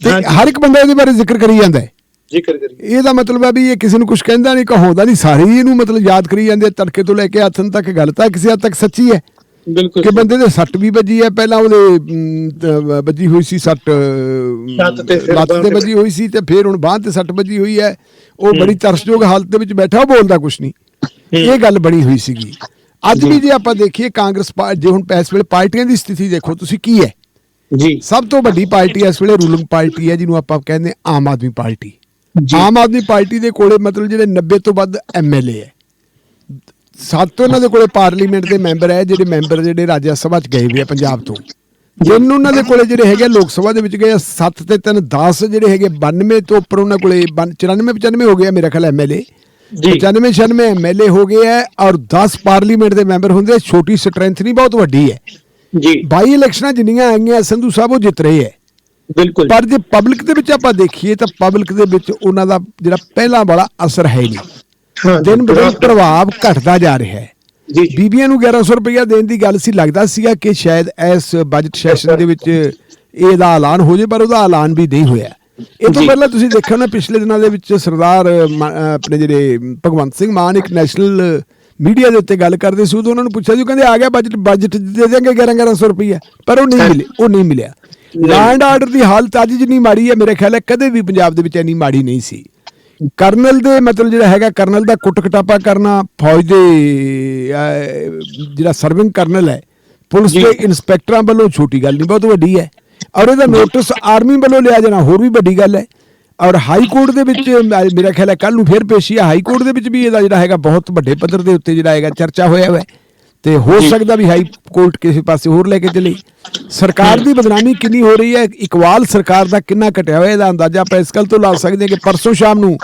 ਤੇ। ਹਰ ਇੱਕ ਬੰਦਾ ਇਹਦੇ ਬਾਰੇ ਜ਼ਿਕਰ ਕਰੀ ਜਾਂਦਾ ਹੈ। ਜ਼ਿਕਰ ਕਰੀਏ ਇਹਦਾ ਮਤਲਬ ਹੈ ਵੀ ਇਹ ਕਿਸੇ ਨੂੰ ਕੁਝ ਕਹਿੰਦਾ ਨਹੀਂ ਕਹਾਉਂਦਾ ਨਹੀਂ ਸਾਰੇ ਇਹਨੂੰ ਮਤਲਬ ਯਾਦ ਕਰੀ ਜਾਂਦੇ ਤੜਕੇ ਤੋਂ ਲੈ ਕੇ ਹੱਥਨ ਤੱਕ ਗੱਲ ਤਾਂ ਕਿਸੇ ਹੱਦ ਤੱਕ ਸੱਚੀ ਹੈ। ਬਿਲਕੁਲ ਕਿ ਬੰਦੇ ਦੇ ਸੱਟ ਵੀ ਵੱਜੀ ਹੈ ਪਹਿਲਾਂ ਉਹਦੇ ਵੱਜੀ ਹੋਈ ਸੀ ਸੱਟ ਲੱਤ ਤੇ ਫਿਰ ਲੱਤ ਤੇ ਵੱਜੀ ਹੋਈ ਸੀ ਤੇ ਫਿਰ ਹੁਣ ਬਾਂਹ ਤੇ ਸੱਟ ਵੱਜੀ ਹੋਈ ਹੈ। ਉਹ ਬੜੀ ਤਰਸਯੋਗ ਹਾਲਤ ਦੇ ਵਿੱਚ ਬੈਠਾ ਉਹ ਬੋਲਦਾ ਕੁਝ ਨਹੀਂ। ਇਹ ਗੱਲ ਬਣੀ ਹੋਈ ਸੀਗੀ। ਅੱਜ ਵੀ ਜੇ ਆਪਾਂ ਦੇਖੀਏ ਕਾਂਗਰਸ ਜੇ ਹੁਣ ਇਸ ਵੇਲੇ ਪਾਰਟੀਆਂ ਦੀ ਸਥਿਤੀ ਦੇਖੋ ਤੁਸੀਂ ਕੀ ਹੈ? ਜੀ। ਸਭ ਤੋਂ ਵੱਡੀ ਪਾਰਟੀ ਇਸ ਵੇਲੇ ਰੂਲਿੰਗ ਪਾਰਟੀ ਹੈ ਜਿਹਨੂੰ ਆਪਾਂ ਕਹਿੰਦੇ ਆਮ ਆਦਮੀ ਪਾਰਟੀ। ਆਮ ਆਦਮੀ ਪਾਰਟੀ ਦੇ ਕੋਲੇ ਮਤਲਬ ਜਿਹੜੇ 90 ਤੋਂ ਵੱਧ ਐਮਐਲਏ ਹੈ। ਸੱਤ ਉਹਨਾਂ ਦੇ ਕੋਲੇ ਪਾਰਲੀਮੈਂਟ ਦੇ ਮੈਂਬਰ ਹੈ ਜਿਹੜੇ ਮੈਂਬਰ ਜਿਹੜੇ ਰਾਜ ਸਭਾ ਚ ਗਏ ਹੋਏ ਆ ਪੰਜਾਬ ਤੋਂ। ਜਿੰਨ ਉਹਨਾਂ ਦੇ ਕੋਲੇ ਜਿਹੜੇ ਹੈਗੇ ਲੋਕ ਸਭਾ ਦੇ ਵਿੱਚ ਗਏ ਆ 7 ਤੇ 3 10 ਜਿਹੜੇ ਹੈਗੇ 92 ਤੋਂ ਉੱਪਰ ਉਹਨਾਂ ਕੋਲੇ 94 95 ਹੋ ਗਏ ਆ ਮੇਰਾ ਖਿਆਲ ਐਮਐਲਏ ਜੀ। 95 96 ਐਮਐਲਏ ਹੋ ਗਏ ਆ ਔਰ 10 ਪਾਰਲੀਮੈਂਟ ਦੇ ਮੈਂਬਰ ਹੁੰਦੇ। ਛੋਟੀ ਸਟਰੈਂਥ ਨਹੀਂ ਬਹੁਤ ਵੱਡੀ ਹੈ। ਜੀ। ਬਾਈ ਇਲੈਕਸ਼ਨਾਂ ਜਿੰਨੀਆਂ ਆਈਆਂ ਸੰਧੂ ਸਾਹਿਬ ਉਹ ਜਿੱਤ ਰਹੇ ਹੈ। ਬਿਲਕੁਲ। ਪਰ ਜੇ ਪਬਲਿਕ ਦੇ ਵਿੱਚ ਆਪਾਂ ਦੇਖੀਏ ਤਾਂ ਪਬਲਿਕ ਦੇ ਵਿੱਚ ਉਹਨਾਂ ਦਾ ਜਿਹੜਾ ਪਹਿਲਾਂ ਵਾਲਾ ਅਸਰ ਹੈ ਨਹੀਂ। ਦਿਨ ਬਦਨ ਪ੍ਰਭਾਵ ਘਟਦਾ ਜਾ ਰਿਹਾ ਹੈ। ਜੀ ਬੀਬੀਆਂ ਨੂੰ 1100 ਰੁਪਇਆ ਦੇਣ ਦੀ ਗੱਲ ਸੀ ਲੱਗਦਾ ਸੀਗਾ ਕਿ ਸ਼ਾਇਦ ਇਸ ਬਜਟ ਸੈਸ਼ਨ ਦੇ ਵਿੱਚ ਇਹਦਾ ਐਲਾਨ ਹੋ ਜੇ ਪਰ ਉਹਦਾ ਐਲਾਨ ਵੀ ਨਹੀਂ ਹੋਇਆ। ਇਹ ਤੋਂ। ਪਹਿਲਾਂ ਤੁਸੀਂ ਦੇਖਿਆ ਹੋਣਾ ਪਿਛਲੇ ਦਿਨਾਂ ਦੇ ਵਿੱਚ ਸਰਦਾਰ ਆਪਣੇ ਜਿਹੜੇ ਭਗਵੰਤ ਸਿੰਘ ਮਾਨ ਇੱਕ ਨੈਸ਼ਨਲ ਮੀਡੀਆ ਦੇ ਉੱਤੇ ਗੱਲ ਕਰਦੇ ਸੀ ਉਦੋਂ ਉਹਨਾਂ ਨੂੰ ਪੁੱਛਿਆ ਉਹ ਕਹਿੰਦੇ ਆ ਗਿਆ ਬਜਟ ਬਜਟ ਦੇ ਦੇਣਗੇ 11 1100 ਰੁਪਇਆ ਪਰ ਉਹ ਨਹੀਂ ਮਿਲੇ ਉਹ ਨਹੀਂ ਮਿਲਿਆ। ਲੈਂਡ ਆਰਡਰ ਦੀ ਹਾਲਤ ਅੱਜ ਜਿੰਨੀ ਮਾੜੀ ਹੈ ਮੇਰੇ ਖਿਆਲ ਹੈ ਕਦੇ ਵੀ ਪੰਜਾਬ ਦੇ ਵਿੱਚ ਇੰਨੀ ਮਾੜੀ ਨਹੀਂ ਸੀ। ਕਰਨਲ ਦੇ ਮਤਲਬ ਜਿਹੜਾ ਹੈਗਾ ਕਰਨਲ ਦਾ ਕੁੱਟ ਕਟਾਪਾ ਕਰਨਾ ਫੌਜ ਦੇ ਜਿਹੜਾ ਸਰਵਿੰਗ ਕਰਨਲ ਹੈ ਪੁਲਿਸ ਜੀ। ਦੇ ਇਨਸਪੈਕਟਰਾਂ ਵੱਲੋਂ ਛੋਟੀ ਗੱਲ ਨਹੀਂ ਬਹੁਤ ਵੱਡੀ ਹੈ। ਔਰ ਇਹਦਾ ਨੋਟਿਸ ਆਰਮੀ ਵੱਲੋਂ ਲਿਆ ਜਾਣਾ ਹੋਰ ਵੀ ਵੱਡੀ ਗੱਲ ਹੈ। ਔਰ ਹਾਈ ਕੋਰਟ ਦੇ ਵਿੱਚ ਮੇਰਾ ਖਿਆਲ ਹੈ ਕੱਲ ਨੂੰ ਫੇਰ ਪੇਸ਼ੀ ਹੈ ਹਾਈ ਕੋਰਟ ਦੇ ਵਿੱਚ ਵੀ ਇਹਦਾ ਜਿਹੜਾ ਹੈਗਾ ਬਹੁਤ ਵੱਡੇ ਪੱਧਰ ਦੇ ਉੱਤੇ ਜਿਹੜਾ ਹੈਗਾ ਚਰਚਾ ਹੋਇਆ ਹੋਇਆ ਤੇ ਹੋ। ਸਕਦਾ ਵੀ ਹਾਈ ਕੋਰਟ ਕਿਸੇ ਪਾਸੇ ਹੋਰ ਲੈ ਕੇ ਚਲੇ। ਸਰਕਾਰ ਦੀ ਬਦਨਾਮੀ ਕਿੰਨੀ ਹੋ ਰਹੀ ਹੈ? ਇਕਵਾਲ ਸਰਕਾਰ ਦਾ ਕਿੰਨਾ ਘਟਿਆ ਹੋਇਆ ਇਹਦਾ ਅੰਦਾਜ਼ਾ ਆਪਾਂ ਇਸ ਗੱਲ ਤੋਂ ਲਾ ਸਕਦੇ ਹਾਂ ਕਿ ਪਰਸੋਂ ਸ਼ਾਮ ਨੂੰ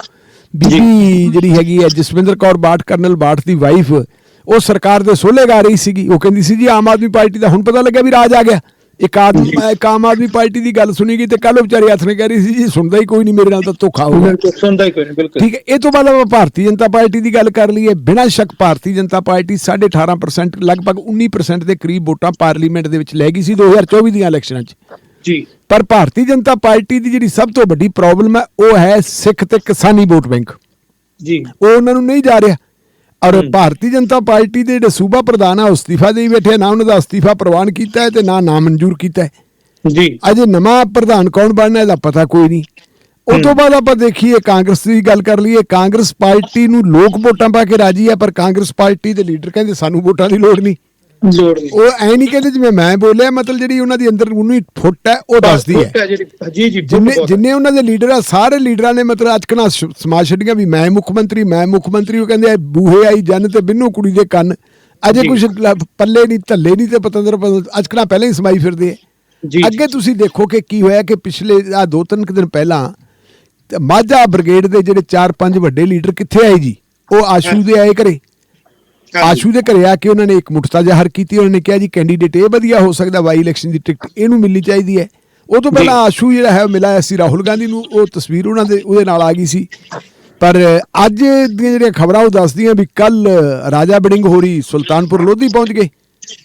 ਬੀਬੀ ਜਿਹੜੀ ਹੈਗੀ ਹੈ ਜਸਵਿੰਦਰ ਕੌਰ ਬਾਠ ਕਰਨਲ ਬਾਠ ਦੀ ਵਾਈਫ ਉਹ ਸਰਕਾਰ ਦੇ ਸੋਲੇ ਗਾ ਰਹੀ ਸੀਗੀ। ਉਹ ਕਹਿੰਦੀ ਸੀ ਜੀ ਆਮ ਆਦਮੀ ਪਾਰਟੀ ਦਾ ਹੁਣ ਪਤਾ ਲੱਗਿਆ ਵੀ ਰਾਜ ਆ ਗਿਆ। ਇੱਕ ਆਦਮੀ ਇੱਕ ਆਮ ਆਦਮੀ ਪਾਰਟੀ ਦੀ ਗੱਲ ਸੁਣੀ ਗਈ ਤੇ ਕੱਲ ਵਿਚਾਰੀ ਹੱਥ ਨੇ ਕਹਿ ਰਹੀ ਸੀ ਜੀ ਸੁਣਦਾ ਹੀ ਕੋਈ ਨਹੀਂ ਮੇਰੇ ਨਾਲ ਤਾਂ ਧੋਖਾ ਹੋ ਗਿਆ। ਸੁਣਦਾ ਹੀ ਕੋਈ ਨਹੀਂ ਬਿਲਕੁਲ। ਠੀਕ ਹੈ ਇਹ ਤੋਂ ਬਾਅਦ ਆਪਾਂ ਭਾਰਤੀ ਜਨਤਾ ਪਾਰਟੀ ਦੀ ਗੱਲ ਕਰ ਲਈਏ। ਬਿਨਾਂ ਸ਼ੱਕ ਭਾਰਤੀ ਜਨਤਾ ਪਾਰਟੀ 18.5% ਲਗਭਗ 19% ਦੇ ਕਰੀਬ ਵੋਟਾਂ ਪਾਰਲੀਮੈਂਟ ਦੇ ਵਿੱਚ ਲੈ ਗਈ ਸੀ 2024 ਦੀਆਂ ਇਲੈਕਸ਼ਨਾਂ 'ਚ। ਜੀ। ਪਰ ਭਾਰਤੀ ਜਨਤਾ ਪਾਰਟੀ ਦੀ ਜਿਹੜੀ ਸਭ ਤੋਂ ਵੱਡੀ ਪ੍ਰੋਬਲਮ ਹੈ ਉਹ ਹੈ ਸਿੱਖ ਤੇ ਕਿਸਾਨੀ ਵੋਟ ਬੈਂਕ। ਜੀ। ਉਹ ਉਹਨਾਂ ਨੂੰ ਨਹੀਂ ਜਾ ਰਿਹਾ। ਔਰ ਭਾਰਤੀ ਜਨਤਾ ਪਾਰਟੀ ਦੇ ਜਿਹੜੇ ਸੂਬਾ ਪ੍ਰਧਾਨ ਆ ਉਹ ਅਸਤੀਫਾ ਦੇਈ ਬੈਠੇ ਆ, ਨਾ ਉਹਨਾਂ ਦਾ ਅਸਤੀਫਾ ਪ੍ਰਵਾਨ ਕੀਤਾ ਹੈ ਤੇ ਨਾ ਨਾਮਨਜ਼ੂਰ ਕੀਤਾ ਹੈ। ਜੀ। ਅਜੇ ਨਵਾਂ ਪ੍ਰਧਾਨ ਕੌਣ ਬਣਨਾ ਇਹਦਾ ਪਤਾ ਕੋਈ ਨਹੀਂ। ਉਸ ਤੋਂ ਬਾਅਦ ਆਪਾਂ ਦੇਖੀਏ ਕਾਂਗਰਸ ਦੀ ਗੱਲ ਕਰ ਲਈਏ ਕਾਂਗਰਸ ਪਾਰਟੀ ਨੂੰ ਲੋਕ ਵੋਟਾਂ ਪਾ ਕੇ ਰਾਜੀ ਆ ਪਰ ਕਾਂਗਰਸ ਪਾਰਟੀ ਦੇ ਲੀਡਰ ਕਹਿੰਦੇ ਸਾਨੂੰ ਵੋਟਾਂ ਦੀ ਲੋੜ ਨਹੀਂ। ਲੋੜ ਨਹੀਂ। ਉਹ ਐ ਨਹੀਂ ਕਹਿੰਦੇ ਜਿਵੇਂ ਮੈਂ ਬੋਲਿਆ ਮਤਲਬ ਜਿਹੜੀ ਉਹਨਾਂ ਦੀ ਅੰਦਰ ਉਹਨੂੰ ਫੁੱਟ ਹੈ ਉਹ ਦੱਸਦੀ ਹੈ। ਜੀ ਜੀ ਜਿੰਨੇ। ਜਿੰਨੇ ਉਹਨਾਂ ਦੇ ਲੀਡਰ ਆ ਸਾਰੇ ਲੀਡਰਾਂ ਨੇ ਮਤਲਬ ਅਚਕਣਾ ਸਮਾਜ ਛੱਡੀਆਂ ਵੀ ਮੈਂ ਮੁੱਖ ਮੰਤਰੀ ਮੈਂ ਮੁੱਖ ਮੰਤਰੀ ਉਹ ਕਹਿੰਦੇ ਆ, ਬੂਹੇ ਆਈ ਜਨ ਤੇ ਬਿੰਨੂ ਕੁੜੀ ਦੇ ਕੰਨ। ਅਜੇ। ਕੁਝ ਪੱਲੇ ਨਹੀਂ ਥੱਲੇ ਨਹੀਂ ਤੇ ਪਤੰਦਰ ਅਚਕਣਾ ਪਹਿਲਾਂ ਹੀ ਸਮਾਈ ਫਿਰਦੇ ਆ। ਜੀ ਅੱਗੇ ਤੁਸੀਂ ਦੇਖੋ ਕਿ ਕੀ ਹੋਇਆ ਕਿ ਪਿਛਲੇ ਆ ਦੋ ਤਿੰਨ ਕੁ ਦਿਨ ਪਹਿਲਾਂ ਮਾਝਾ ਬ੍ਰਿਗੇਡ ਦੇ ਜਿਹੜੇ 4-5 ਵੱਡੇ ਲੀਡਰ ਕਿੱਥੇ ਆਏ ਜੀ? ਉਹ ਆਸ਼ੂ ਦੇ ਆਏ ਘਰੇ। ਆਸ਼ੂ ਦੇ ਘਰੇ ਆ ਕੇ ਉਹਨਾਂ ਨੇ ਇੱਕ ਮੁਕਤਾ ਜ਼ਾਹਰ ਕੀਤੀ ਉਹਨਾਂ ਨੇ ਕਿਹਾ ਜੀ ਕੈਂਡੀਡੇਟ ਇਹ ਵਧੀਆ ਹੋ ਸਕਦਾ ਵਾਈ ਇਲੈਕਸ਼ਨ ਦੀ ਟਿਕਟ ਇਹਨੂੰ ਮਿਲਣੀ ਚਾਹੀਦੀ ਹੈ। ਉਹ ਤੋਂ ਪਹਿਲਾਂ ਆਸ਼ੂ ਜਿਹੜਾ ਹੈ ਮਿਲਿਆ ਸੀ ਰਾਹੁਲ ਗਾਂਧੀ ਨੂੰ ਉਹ ਤਸਵੀਰ ਉਹਨਾਂ ਦੇ ਉਹਦੇ ਨਾਲ ਆ ਗਈ ਸੀ। ਪਰ ਅੱਜ ਦੀਆਂ ਜਿਹੜੀਆਂ ਖਬਰਾਂ ਉਹ ਦੱਸਦੀਆਂ ਵੀ ਕੱਲ ਰਾਜਾ ਬੜਿੰਗ ਹੋਰੀ ਸੁਲਤਾਨਪੁਰ ਲੋਧੀ ਪਹੁੰਚ ਗਏ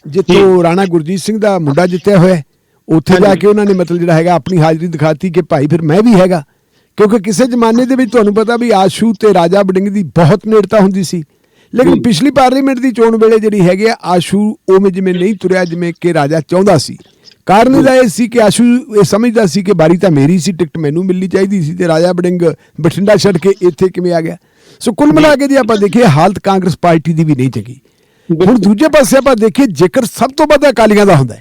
ਜਿੱਥੋਂ ਰਾਣਾ ਗੁਰਜੀਤ ਸਿੰਘ ਦਾ ਮੁੰਡਾ ਜਿੱਤਿਆ ਹੋਇਆ। ਉੱਥੇ ਜਾ ਕੇ ਉਹਨਾਂ ਨੇ ਮਤਲਬ ਜਿਹੜਾ ਹੈਗਾ ਆਪਣੀ ਹਾਜ਼ਰੀ ਦਿਖਾਤੀ ਕਿ ਭਾਈ ਫਿਰ ਮੈਂ ਵੀ ਹੈਗਾ। ਕਿਉਂਕਿ ਕਿਸੇ ਜ਼ਮਾਨੇ ਦੇ ਵਿੱਚ ਤੁਹਾਨੂੰ ਪਤਾ ਵੀ ਆਸ਼ੂ ਤੇ ਰਾਜਾ ਬੜਿੰਗ ਦੀ ਬਹੁਤ ਨੇੜਤਾ ਹੁੰਦੀ ਸੀ। ਲੇਕਿਨ ਪਿਛਲੀ ਪਾਰਲੀਮੈਂਟ ਦੀ ਚੋਣ ਵੇਲੇ ਜਿਹੜੀ ਹੈਗੀ ਆ ਆਸ਼ੂ ਉਵੇਂ ਜਿਵੇਂ ਨਹੀਂ ਤੁਰਿਆ ਜਿਵੇਂ ਕਿ ਰਾਜਾ ਚਾਹੁੰਦਾ ਸੀ। ਕਾਰਨ ਇਹਦਾ ਇਹ ਸੀ ਕਿ ਆਸ਼ੂ ਇਹ ਸਮਝਦਾ ਸੀ ਕਿ ਬਾਰੀ ਤਾਂ ਮੇਰੀ ਸੀ ਟਿਕਟ ਮੈਨੂੰ ਮਿਲਣੀ ਚਾਹੀਦੀ ਸੀ ਤੇ ਰਾਜਾ ਬੜਿੰਗ ਬਠਿੰਡਾ ਛੱਡ ਕੇ ਇੱਥੇ ਕਿਵੇਂ ਆ ਗਿਆ? ਸੋ ਕੁੱਲ ਮਿਲਾ ਕੇ ਜੇ ਆਪਾਂ ਦੇਖੀਏ ਹਾਲਤ ਕਾਂਗਰਸ ਪਾਰਟੀ ਦੀ ਵੀ ਨਹੀਂ ਚੰਗੀ ਹੁਣ ਦੂਜੇ ਪਾਸੇ ਆਪਾਂ ਦੇਖੀਏ ਜੇਕਰ ਸਭ ਤੋਂ ਵੱਧ ਅਕਾਲੀਆਂ ਦਾ ਹੁੰਦਾ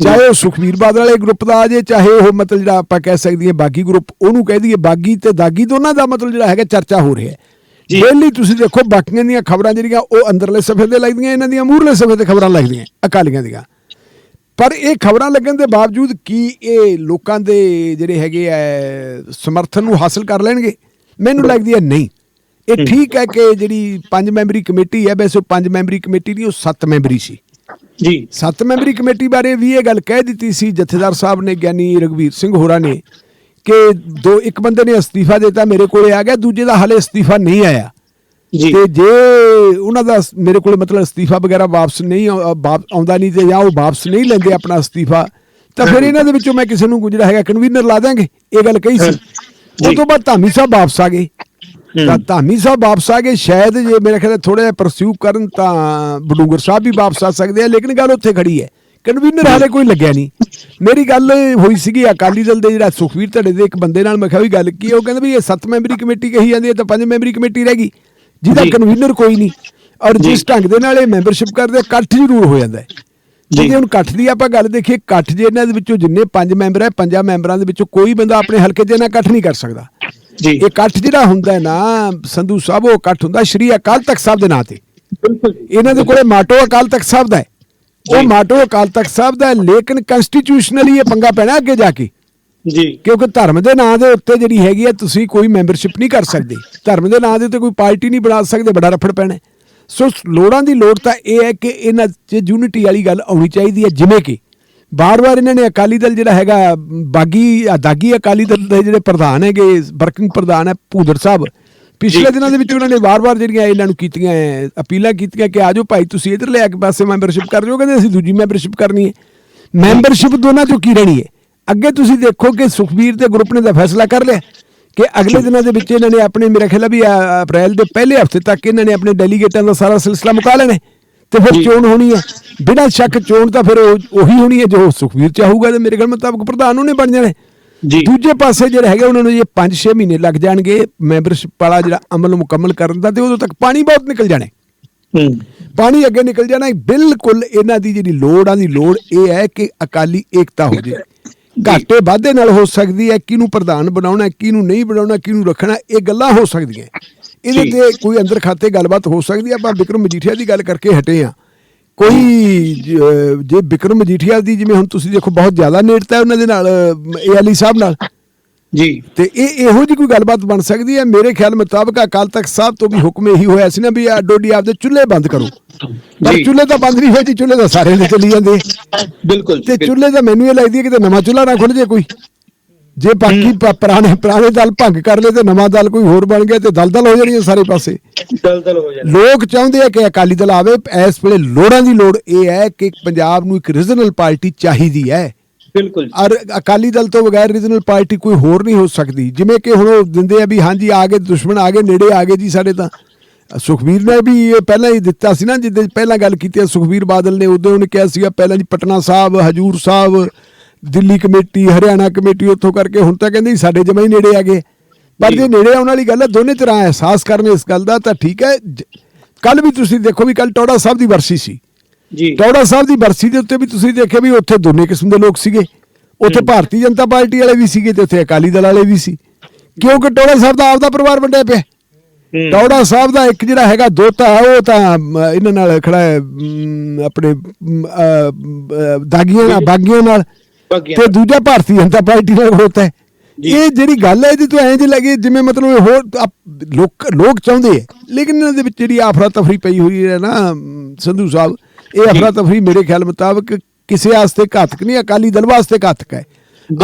ਚਾਹੇ ਉਹ ਸੁਖਵੀਰ ਬਾਦਲ ਵਾਲੇ ਗਰੁੱਪ ਦਾ ਆ ਜੇ ਚਾਹੇ ਉਹ ਮਤਲਬ ਜਿਹੜਾ ਆਪਾਂ ਕਹਿ ਸਕਦੀ ਹੈ ਬਾਗੀ ਗਰੁੱਪ ਉਹਨੂੰ ਕਹਿ ਦਈਏ ਬਾਗੀ ਤੇ ਦਾਗੀ ਦੋਨਾਂ ਦਾ ਮਤਲਬ ਜਿਹੜਾ ਹੈਗਾ ਚਰਚਾ ਹੋ ਰਿਹਾ ਹੈ। ਡੇਲੀ ਤੁਸੀਂ ਦੇਖੋ ਬਾਕੀਆਂ ਦੀਆਂ ਖਬਰਾਂ ਜਿਹੜੀਆਂ ਉਹ ਅੰਦਰਲੇ ਸਫੇ ਤੇ ਲੱਗਦੀਆਂ ਇਹਨਾਂ ਦੀਆਂ ਮੂਹਰਲੇ ਸਫੇ ਤੇ ਖਬਰਾਂ ਲੱਗਦੀਆਂ ਅਕਾਲੀਆਂ ਦੀਆਂ। ਪਰ ਇਹ ਖਬਰਾਂ ਲੱਗਣ ਦੇ ਬਾਵਜੂਦ ਕੀ ਇਹ ਲੋਕਾਂ ਦੇ ਜਿਹੜੇ ਹੈਗੇ ਐ ਸਮਰਥਨ ਨੂੰ ਹਾਸਲ ਕਰ ਲੈਣਗੇ? ਮੈਨੂੰ ਲੱਗਦੀ ਹੈ ਨਹੀਂ। ਇਹ ਠੀਕ। ਹੈ ਕਿ ਜਿਹੜੀ ਪੰਜ ਮੈਂਬਰੀ ਕਮੇਟੀ ਹੈ ਵੈਸੇ ਉਹ ਪੰਜ ਮੈਂਬਰੀ ਕਮੇਟੀ ਨਹੀਂ ਉਹ ਸੱਤ ਮੈਂਬਰੀ ਸੀ। ਜੀ। ਸੱਤ ਮੈਂਬਰੀ ਕਮੇਟੀ ਬਾਰੇ ਵੀ ਇਹ ਗੱਲ ਕਹਿ ਦਿੱਤੀ ਸੀ ਜਥੇਦਾਰ ਸਾਹਿਬ ਨੇ ਗਿਆਨੀ ਰਗਵੀਰ ਸਿੰਘ ਹੋਰਾਂ ਨੇ। ਕਿ ਦੋ ਇੱਕ ਬੰਦੇ ਨੇ ਅਸਤੀਫਾ ਦਿੱਤਾ ਮੇਰੇ ਕੋਲੇ ਆ ਗਿਆ ਦੂਜੇ ਦਾ ਹਲੇ ਅਸਤੀਫਾ ਨਹੀਂ ਆਇਆ। ਜੀ। ਤੇ ਜੇ ਉਹਨਾਂ ਦਾ ਮੇਰੇ ਕੋਲ ਮਤਲਬ ਅਸਤੀਫਾ ਵਗੈਰਾ ਵਾਪਸ ਨਹੀਂ ਆਉਂਦਾ ਨਹੀਂ ਤੇ ਜਾਂ ਉਹ ਵਾਪਸ ਨਹੀਂ ਲੈਂਦੇ ਆਪਣਾ ਅਸਤੀਫਾ ਤਾਂ ਫਿਰ ਇਹਨਾਂ ਦੇ ਵਿੱਚੋਂ ਮੈਂ ਕਿਸੇ ਨੂੰ ਜਿਹੜਾ ਹੈਗਾ ਕਨਵੀਨਰ ਲਾ ਦਾਂਗੇ ਇਹ ਗੱਲ ਕਹੀ ਸੀ। ਉਸ ਤੋਂ ਬਾਅਦ ਧਾਮੀ ਸਾਹਿਬ ਵਾਪਸ ਆ ਗਏ। ਤਾਂ ਧਾਮੀ ਸਾਹਿਬ ਵਾਪਸ ਆ ਗਏ ਸ਼ਾਇਦ ਜੇ ਮੇਰੇ ਖਿਆਲ ਥੋੜਾ ਜਿਹਾ ਪਰਸਿਊ ਕਰਨ ਤਾਂ ਬਡੂੰਗਰ ਸਾਹਿਬ ਵੀ ਵਾਪਸ ਆ ਸਕਦੇ ਆ ਲੇਕਿਨ ਗੱਲ ਉੱਥੇ ਖੜੀ ਹੈ। ਕਨਵੀਨਰ ਹਾਲੇ ਕੋਈ ਲੱਗਿਆ ਨਹੀਂ। ਮੇਰੀ ਗੱਲ ਹੋਈ ਸੀਗੀ ਅਕਾਲੀ ਦਲ ਦੇ ਜਿਹੜਾ ਸੁਖਵੀਰ ਧੜੇ ਦੇ ਇੱਕ ਬੰਦੇ ਨਾਲ ਮੈਂ ਕਿਹਾ ਵੀ ਗੱਲ ਕੀ? ਉਹ ਕਹਿੰਦਾ ਵੀ ਇਹ ਸੱਤ ਮੈਂਬਰੀ ਕਮੇਟੀ ਕਹੀ ਜਾਂਦੀ ਹੈ ਤਾਂ ਪੰਜ ਮੈਂਬਰੀ ਕਮੇਟੀ ਰਹਿ ਗਈ ਜਿਹਦਾ। ਕਨਵੀਨਰ ਕੋਈ ਨਹੀਂ। ਔਰ ਜਿਸ ਢੰਗ ਦੇ ਨਾਲ ਇਹ ਮੈਂਬਰਸ਼ਿਪ ਕਰਦੇ ਇਕੱਠ ਜ਼ਰੂਰ ਹੋ ਜਾਂਦਾ ਹੈ। ਜੀ। ਜੇ ਹੁਣ ਇਕੱਠ ਦੀ ਆਪਾਂ ਗੱਲ ਦੇਖੀਏ ਇਕੱਠ ਜੇ ਇਹਨਾਂ ਦੇ ਵਿੱਚੋਂ ਜਿੰਨੇ ਪੰਜ ਮੈਂਬਰ ਹੈ ਪੰਜਾਂ ਮੈਂਬਰਾਂ ਦੇ ਵਿੱਚੋਂ ਕੋਈ ਬੰਦਾ ਆਪਣੇ ਹਲਕੇ 'ਚ ਇਹਨਾਂ ਇਕੱਠ ਨਹੀਂ ਕਰ ਸਕਦਾ। ਜੀ। ਇਹ ਇਕੱਠ ਜਿਹੜਾ ਹੁੰਦਾ ਹੈ ਨਾ ਸੰਧੂ ਸਾਹਿਬ ਉਹ ਇਕੱਠ ਹੁੰਦਾ ਸ਼੍ਰੀ ਅਕਾਲ ਤਖਤ ਸਾਹਿਬ ਦੇ ਨਾਂ ਤੇ। ਬਿਲਕੁਲ ਜੀ। ਇਹਨਾਂ ਦੇ ਕੋਲੇ ਮਾਟੋ ਅਕਾਲ ਤਖਤ ਸਾਹਿਬ ਦਾ ਹੈ। ਉਹ। ਮਾਟੋ ਅਕਾਲ ਤਖਤ ਸਾਹਿਬ ਦਾ ਲੇਕਿਨ ਕਨਸਟੀਟਿਊਸ਼ਨਲੀ ਇਹ ਪੰਗਾ ਪੈਣਾ ਅੱਗੇ ਜਾ ਕੇ ਜੀ ਕਿਉਂਕਿ ਧਰਮ ਦੇ ਨਾਂ ਦੇ ਉੱਤੇ ਜਿਹੜੀ ਹੈਗੀ ਹੈ ਤੁਸੀਂ ਕੋਈ ਮੈਂਬਰਸ਼ਿਪ ਨਹੀਂ ਕਰ ਸਕਦੇ ਧਰਮ ਦੇ ਨਾਂ ਦੇ ਉੱਤੇ ਕੋਈ ਪਾਰਟੀ ਨਹੀਂ ਬਣਾ ਸਕਦੇ ਬੜਾ ਰਫੜ ਪੈਣਾ। ਸੋ ਲੋੜਾਂ ਦੀ ਲੋੜ ਤਾਂ ਇਹ ਹੈ ਕਿ ਇਹਨਾਂ 'ਚ ਯੂਨਿਟੀ ਵਾਲੀ ਗੱਲ ਆਉਣੀ ਚਾਹੀਦੀ ਹੈ ਜਿਵੇਂ ਕਿ ਬਾਰ-ਬਾਰ ਇਹਨਾਂ ਨੇ ਅਕਾਲੀ ਦਲ ਜਿਹੜਾ ਹੈਗਾ ਬਾਗੀ ਦਾਗੀ ਅਕਾਲੀ ਦਲ ਦੇ ਜਿਹੜੇ ਪ੍ਰਧਾਨ ਹੈਗੇ ਵਰਕਿੰਗ ਪ੍ਰਧਾਨ ਹੈ ਭੂਦੜ ਸਾਹਿਬ ਪਿਛਲੇ। ਦਿਨਾਂ ਦੇ ਵਿੱਚ ਉਹਨਾਂ ਨੇ ਵਾਰ-ਵਾਰ ਜਿਹੜੀਆਂ ਇਹਨਾਂ ਨੂੰ ਕੀਤੀਆਂ ਅਪੀਲਾਂ ਕੀਤੀਆਂ ਕਿ ਆਜੋ ਭਾਈ ਤੁਸੀਂ ਇਧਰ ਲੈ ਕੇ ਪਾਸੇ ਮੈਂਬਰਸ਼ਿਪ ਕਰ ਦਿਓ ਕਹਿੰਦੇ ਅਸੀਂ ਦੂਜੀ ਮੈਂਬਰਸ਼ਿਪ ਕਰਨੀ ਹੈ ਮੈਂਬਰਸ਼ਿਪ ਦੋਨਾਂ ਚੋਂ ਕੀ ਰਹਿਣੀ ਹੈ ਅੱਗੇ ਤੁਸੀਂ ਦੇਖੋ ਕਿ ਸੁਖਬੀਰ ਦੇ ਗਰੁੱਪ ਨੇ ਦਾ ਫੈਸਲਾ ਕਰ ਲਿਆ ਕਿ ਅਗਲੇ ਦਿਨਾਂ ਦੇ ਵਿੱਚ ਇਹਨਾਂ ਨੇ ਆਪਣੇ ਮੇਰੇ ਖਿਆਲ ਵੀ ਅਪ੍ਰੈਲ ਦੇ ਪਹਿਲੇ ਹਫ਼ਤੇ ਤੱਕ ਇਹਨਾਂ ਨੇ ਆਪਣੇ ਡੈਲੀਗੇਟਾਂ ਦਾ ਸਾਰਾ ਸਿਲਸਿਲਾ ਮੁਕਾ ਲੈਣਾ ਤੇ ਫਿਰ। ਚੋਣ ਹੋਣੀ ਹੈ ਬਿਨਾਂ ਸ਼ੱਕ ਚੋਣ ਤਾਂ ਫਿਰ ਉਹ- ਹੋਣੀ ਹੈ ਜੋ ਸੁਖਬੀਰ ਚਾਹੂਗਾ ਤੇ ਮੇਰੇ ਖਿਆਲ ਮੁਤਾਬਕ ਪ੍ਰਧਾਨ ਉਹਨੇ ਬਣ ਜਾਣਾ ਦੂਜੇ ਪਾਸੇ ਜਿਹੜੇ ਹੈਗੇ ਉਹਨਾਂ ਨੂੰ ਇਹ 5-6 ਮਹੀਨੇ ਲੱਗ ਜਾਣਗੇ। ਮੈਂਬਰਸ਼ਿਪ ਵਾਲਾ ਜਿਹੜਾ ਅਮਲ ਮੁਕੰਮਲ ਕਰਨ ਦਾ ਤੇ ਉਦੋਂ ਤੱਕ ਪਾਣੀ ਬਹੁਤ ਨਿਕਲ ਜਾਣਾ। ਪਾਣੀ ਅੱਗੇ ਨਿਕਲ ਜਾਣਾ। ਬਿਲਕੁਲ ਇਹਨਾਂ ਦੀ ਜਿਹੜੀ ਲੋੜ ਆ ਦੀ ਲੋੜ ਇਹ ਹੈ ਕਿ ਅਕਾਲੀ ਏਕਤਾ ਹੋ ਜੇ। ਘਾਟੇ ਵਾਧੇ ਨਾਲ ਹੋ ਸਕਦੀ ਹੈ। ਕਿਹਨੂੰ ਪ੍ਰਧਾਨ ਬਣਾਉਣਾ ਕਿਹਨੂੰ ਨਹੀਂ ਬਣਾਉਣਾ ਕਿਹਨੂੰ ਰੱਖਣਾ ਇਹ ਗੱਲਾਂ ਹੋ ਸਕਦੀਆਂ। ਇਹਦੇ। ਤੇ ਕੋਈ ਅੰਦਰ ਖਾਤੇ ਗੱਲਬਾਤ ਹੋ ਸਕਦੀ ਹੈ। ਆਪਾਂ ਵਿਕਰਮ ਮਜੀਠੀਆ ਦੀ ਗੱਲ ਕਰਕੇ ਹਟੇ ਆ ਕੋਈ ਜ- ਵਿਕਰਮ ਮਜੀਠੀਆ ਦੀ ਜਿਵੇਂ ਹੁਣ ਤੁਸੀਂ ਦੇਖੋ ਬਹੁਤ ਜ਼ਿਆਦਾ ਨੇੜਤਾ ਹੈ ਉਹਨਾਂ ਦੇ ਨਾਲ ਏ ਅਲੀ ਸਾਹਿਬ ਨਾਲ। ਜੀ। ਤੇ ਇਹ ਇਹੋ ਜੀ ਕੋਈ ਗੱਲਬਾਤ ਬਣ ਸਕਦੀ ਹੈ? ਮੇਰੇ ਖਿਆਲ ਮੁਤਾਬਕ ਅਕਾਲ ਤਖਤ ਸਾਹਿਬ ਤੋਂ ਵੀ ਹੁਕਮ ਇਹੀ ਹੋਇਆ ਸੀ ਨਾ ਵੀ ਆ ਡੋਡੀ ਆਪਦੇ ਚੁੱਲ੍ਹੇ ਬੰਦ ਕਰੋ। ਪਰ। ਚੁੱਲ੍ਹੇ ਤਾਂ ਬੰਦ ਨਹੀਂ ਹੋਏ ਜੀ ਚੁੱਲ੍ਹੇ ਤਾਂ ਸਾਰੇ ਨੇ ਚੱਲੀ ਜਾਂਦੇ। ਬਿਲਕੁਲ ਤੇ ਚੁੱਲ੍ਹੇ ਤਾਂ ਮੈਨੂੰ ਇਹ ਲੱਗਦੀ ਹੈ ਕਿ ਨਵਾਂ ਚੁੱਲ੍ਹਾ ਨਾ ਖੁੱਲ ਜੇ ਕੋਈ। ਜੇ ਬਾਕੀ ਪੁਰਾਣੇ ਪੁਰਾਣੇ ਦਲ ਭੰਗ ਕਰ ਲਏ ਤੇ ਨਵਾਂ ਦਲ ਕੋਈ ਹੋਰ ਬਣ ਗਿਆ ਤੇ ਦਲਦਲ ਹੋ ਜਾਣੀ ਹੈ ਸਾਰੇ ਪਾਸੇ। ਦਲਦਲ ਹੋ ਜਾਂਦਾ ਲੋਕ ਚਾਹੁੰਦੇ ਆ ਕਿ ਅਕਾਲੀ ਦਲ ਆਵੇ। ਇਸ ਵੇਲੇ ਲੋੜਾਂ ਦੀ ਲੋੜ ਇਹ ਹੈ ਕਿ ਪੰਜਾਬ ਨੂੰ ਇੱਕ ਰੀਜਨਲ ਪਾਰਟੀ ਚਾਹੀਦੀ ਹੈ। ਬਿਲਕੁਲ। ਔਰ ਅਕਾਲੀ ਦਲ ਤੋਂ ਬਗੈਰ ਰੀਜਨਲ ਪਾਰਟੀ ਕੋਈ ਹੋਰ ਨਹੀਂ ਹੋ ਸਕਦੀ। ਜਿਵੇਂ ਕਿ ਹੁਣ ਉਹ ਦਿੰਦੇ ਆ ਵੀ ਹਾਂਜੀ ਆ ਗਏ ਦੁਸ਼ਮਣ ਆ ਗਏ ਨੇੜੇ ਆ ਗਏ ਜੀ ਸਾਡੇ ਤਾਂ। ਸੁਖਬੀਰ ਨੇ ਵੀ ਇਹ ਪਹਿਲਾਂ ਹੀ ਦਿੱਤਾ ਸੀ ਨਾ ਜਿੱਦੇ ਪਹਿਲਾਂ ਗੱਲ ਕੀਤੀ ਆ ਸੁਖਬੀਰ ਬਾਦਲ ਨੇ ਉਦੋਂ ਉਹਨੇ ਕਿਹਾ ਸੀਗਾ ਪਹਿਲਾਂ ਜੀ ਪਟਨਾ ਸਾਹਿਬ ਹਜੂਰ ਸਾਹਿਬ ਦਿੱਲੀ ਕਮੇਟੀ ਹਰਿਆਣਾ ਕਮੇਟੀ ਉੱਥੋਂ ਕਰਕੇ ਹੁਣ ਤਾਂ ਕਹਿੰਦੇ ਸਾਡੇ ਜਮਾ ਹੀ ਨੇੜੇ ਆ ਗਏ ਪਰ ਜੀ। ਨੇੜੇ ਆਉਣ ਵਾਲੀ ਗੱਲ ਹੈ ਦੋਨੇ ਤਰ੍ਹਾਂ ਅਹਿਸਾਸ ਕਰਨ ਇਸ ਗੱਲ ਦਾ ਤਾਂ ਠੀਕ ਹੈ। ਕੱਲ ਵੀ ਤੁਸੀਂ ਦੇਖੋ ਵੀ ਕੱਲ ਟੌੜਾ ਸਾਹਿਬ ਦੀ ਵਰਸੀ ਸੀ। ਜੀ। ਟੌੜਾ ਸਾਹਿਬ ਦੀ ਬਰਸੀ ਦੇ ਉੱਤੇ ਵੀ ਤੁਸੀਂ ਦੇਖਿਆ ਵੀ ਉੱਥੇ ਦੋਨੇ ਕਿਸਮ ਦੇ ਲੋਕ ਸੀਗੇ। ਉੱਥੇ। ਭਾਰਤੀ ਜਨਤਾ ਪਾਰਟੀ ਵਾਲੇ ਵੀ ਸੀਗੇ ਤੇ ਉੱਥੇ ਅਕਾਲੀ ਦਲ ਵਾਲੇ ਵੀ ਸੀ। ਕਿਉਂਕਿ ਟੌੜਾ ਸਾਹਿਬ ਦਾ ਆਪਦਾ ਪਰਿਵਾਰ ਵੰਡਿਆ ਪਿਆ। ਟੌੜਾ ਸਾਹਿਬ ਦਾ ਇੱਕ ਜਿਹੜਾ ਹੈਗਾ ਦੋਤਾ ਉਹ ਤਾਂ ਇਹਨਾਂ ਨਾਲ ਖੜਾ ਹੈ ਆਪਣੇ ਦਾਗੀਆਂ ਨਾਲ ਬਾਗੀਆਂ ਨਾਲ। ਤੇ ਦੂਜਾ ਭਾਰਤੀ ਜਨਤਾ ਪਾਰਟੀ ਨਾਲ ਖੜੋਤਾ ਹੈ। ਇਹ ਜਿਹੜੀ ਗੱਲ ਹੈ ਇਹਦੀ ਤੋਂ ਐਂ ਜੇ ਲੱਗੇ ਜਿਵੇਂ ਮਤਲਬ ਇਹ ਹੋਰ ਆਪ- ਲੋਕ ਲੋਕ ਚਾਹੁੰਦੇ ਹੈ। ਲੇਕਿਨ ਇਹਨਾਂ ਦੇ ਵਿੱਚ ਜਿਹੜੀ ਆਫਰਾ ਤਫਰੀ ਪਈ ਹੋਈ ਹੈ ਨਾ ਸੰਧੂ ਸਾਹਿਬ ਇਹ ਅਫਰਾ ਤਫਰੀ ਮੇਰੇ ਖਿਆਲ ਮੁਤਾਬਕ ਕਿਸੇ ਵਾਸਤੇ ਘਾਤਕ ਨਹੀਂ ਅਕਾਲੀ ਦਲ ਵਾਸਤੇ ਘਾਤਕ ਹੈ।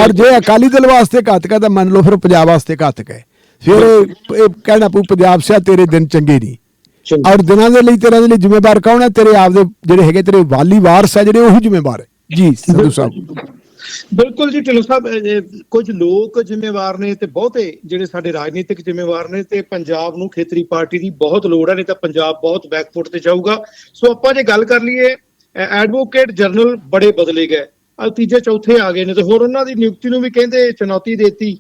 ਔਰ ਜੇ ਅਕਾਲੀ ਦਲ ਵਾਸਤੇ ਘਾਤਕ ਹੈ ਤਾਂ ਮੰਨ ਲਓ ਫਿਰ ਪੰਜਾਬ ਵਾਸਤੇ ਘਾਤਕ ਹੈ। ਫਿਰ ਇਹ ਕਹਿਣਾ ਪਊ ਪੰਜਾਬ ਸਿਆ ਤੇਰੇ ਦਿਨ ਚੰਗੇ ਨਹੀਂ। ਔਰ ਦਿਨਾਂ ਦੇ ਲਈ ਤੇਰਾ ਦੇ ਲਈ ਜ਼ਿੰਮੇਵਾਰ ਕੌਣ ਹੈ? ਤੇਰੇ ਆਪਦੇ ਜਿਹੜੇ ਹੈਗੇ ਤੇਰੇ ਵਾਲੀ ਵਾਰਸ ਹੈ ਜਿਹੜੇ ਉਹੀ ਜ਼ਿੰਮੇਵਾਰ ਹੈ। ਜੀ ਸੰਧੂ ਸਾਹਿਬ। ਬਿਲਕੁਲ ਜੀ, ਢਿੱਲੋਂ ਸਾਹਿਬ ਕੁਝ ਲੋਕ ਜ਼ਿੰਮੇਵਾਰ ਨੇ ਤੇ ਬਹੁਤੇ ਜਿਹੜੇ ਸਾਡੇ ਰਾਜਨੀਤਿਕ ਜ਼ਿੰਮੇਵਾਰ ਨੇ ਤੇ ਪੰਜਾਬ ਨੂੰ ਖੇਤਰੀ ਪਾਰਟੀ ਦੀ ਬਹੁਤ ਲੋੜ ਹੈ ਨਹੀਂ ਤਾਂ ਪੰਜਾਬ ਬਹੁਤ ਬੈਕਫੁੱਟ ਤੇ ਜਾਊਗਾ। ਸੋ ਆਪਾਂ ਜੇ ਗੱਲ ਕਰ ਲਈਏ ਐਡਵੋਕੇਟ ਜਨਰਲ ਬੜੇ ਬਦਲੇ ਗਏ। ਆ ਤੀਜੇ ਚੌਥੇ ਆ ਗਏ ਨੇ ਤੇ ਹੋਰ ਉਹਨਾਂ ਦੀ ਨਿਯੁਕਤੀ ਨੂੰ ਵੀ ਕਹਿੰਦੇ ਚੁਣੌਤੀ ਦੇਤੀ।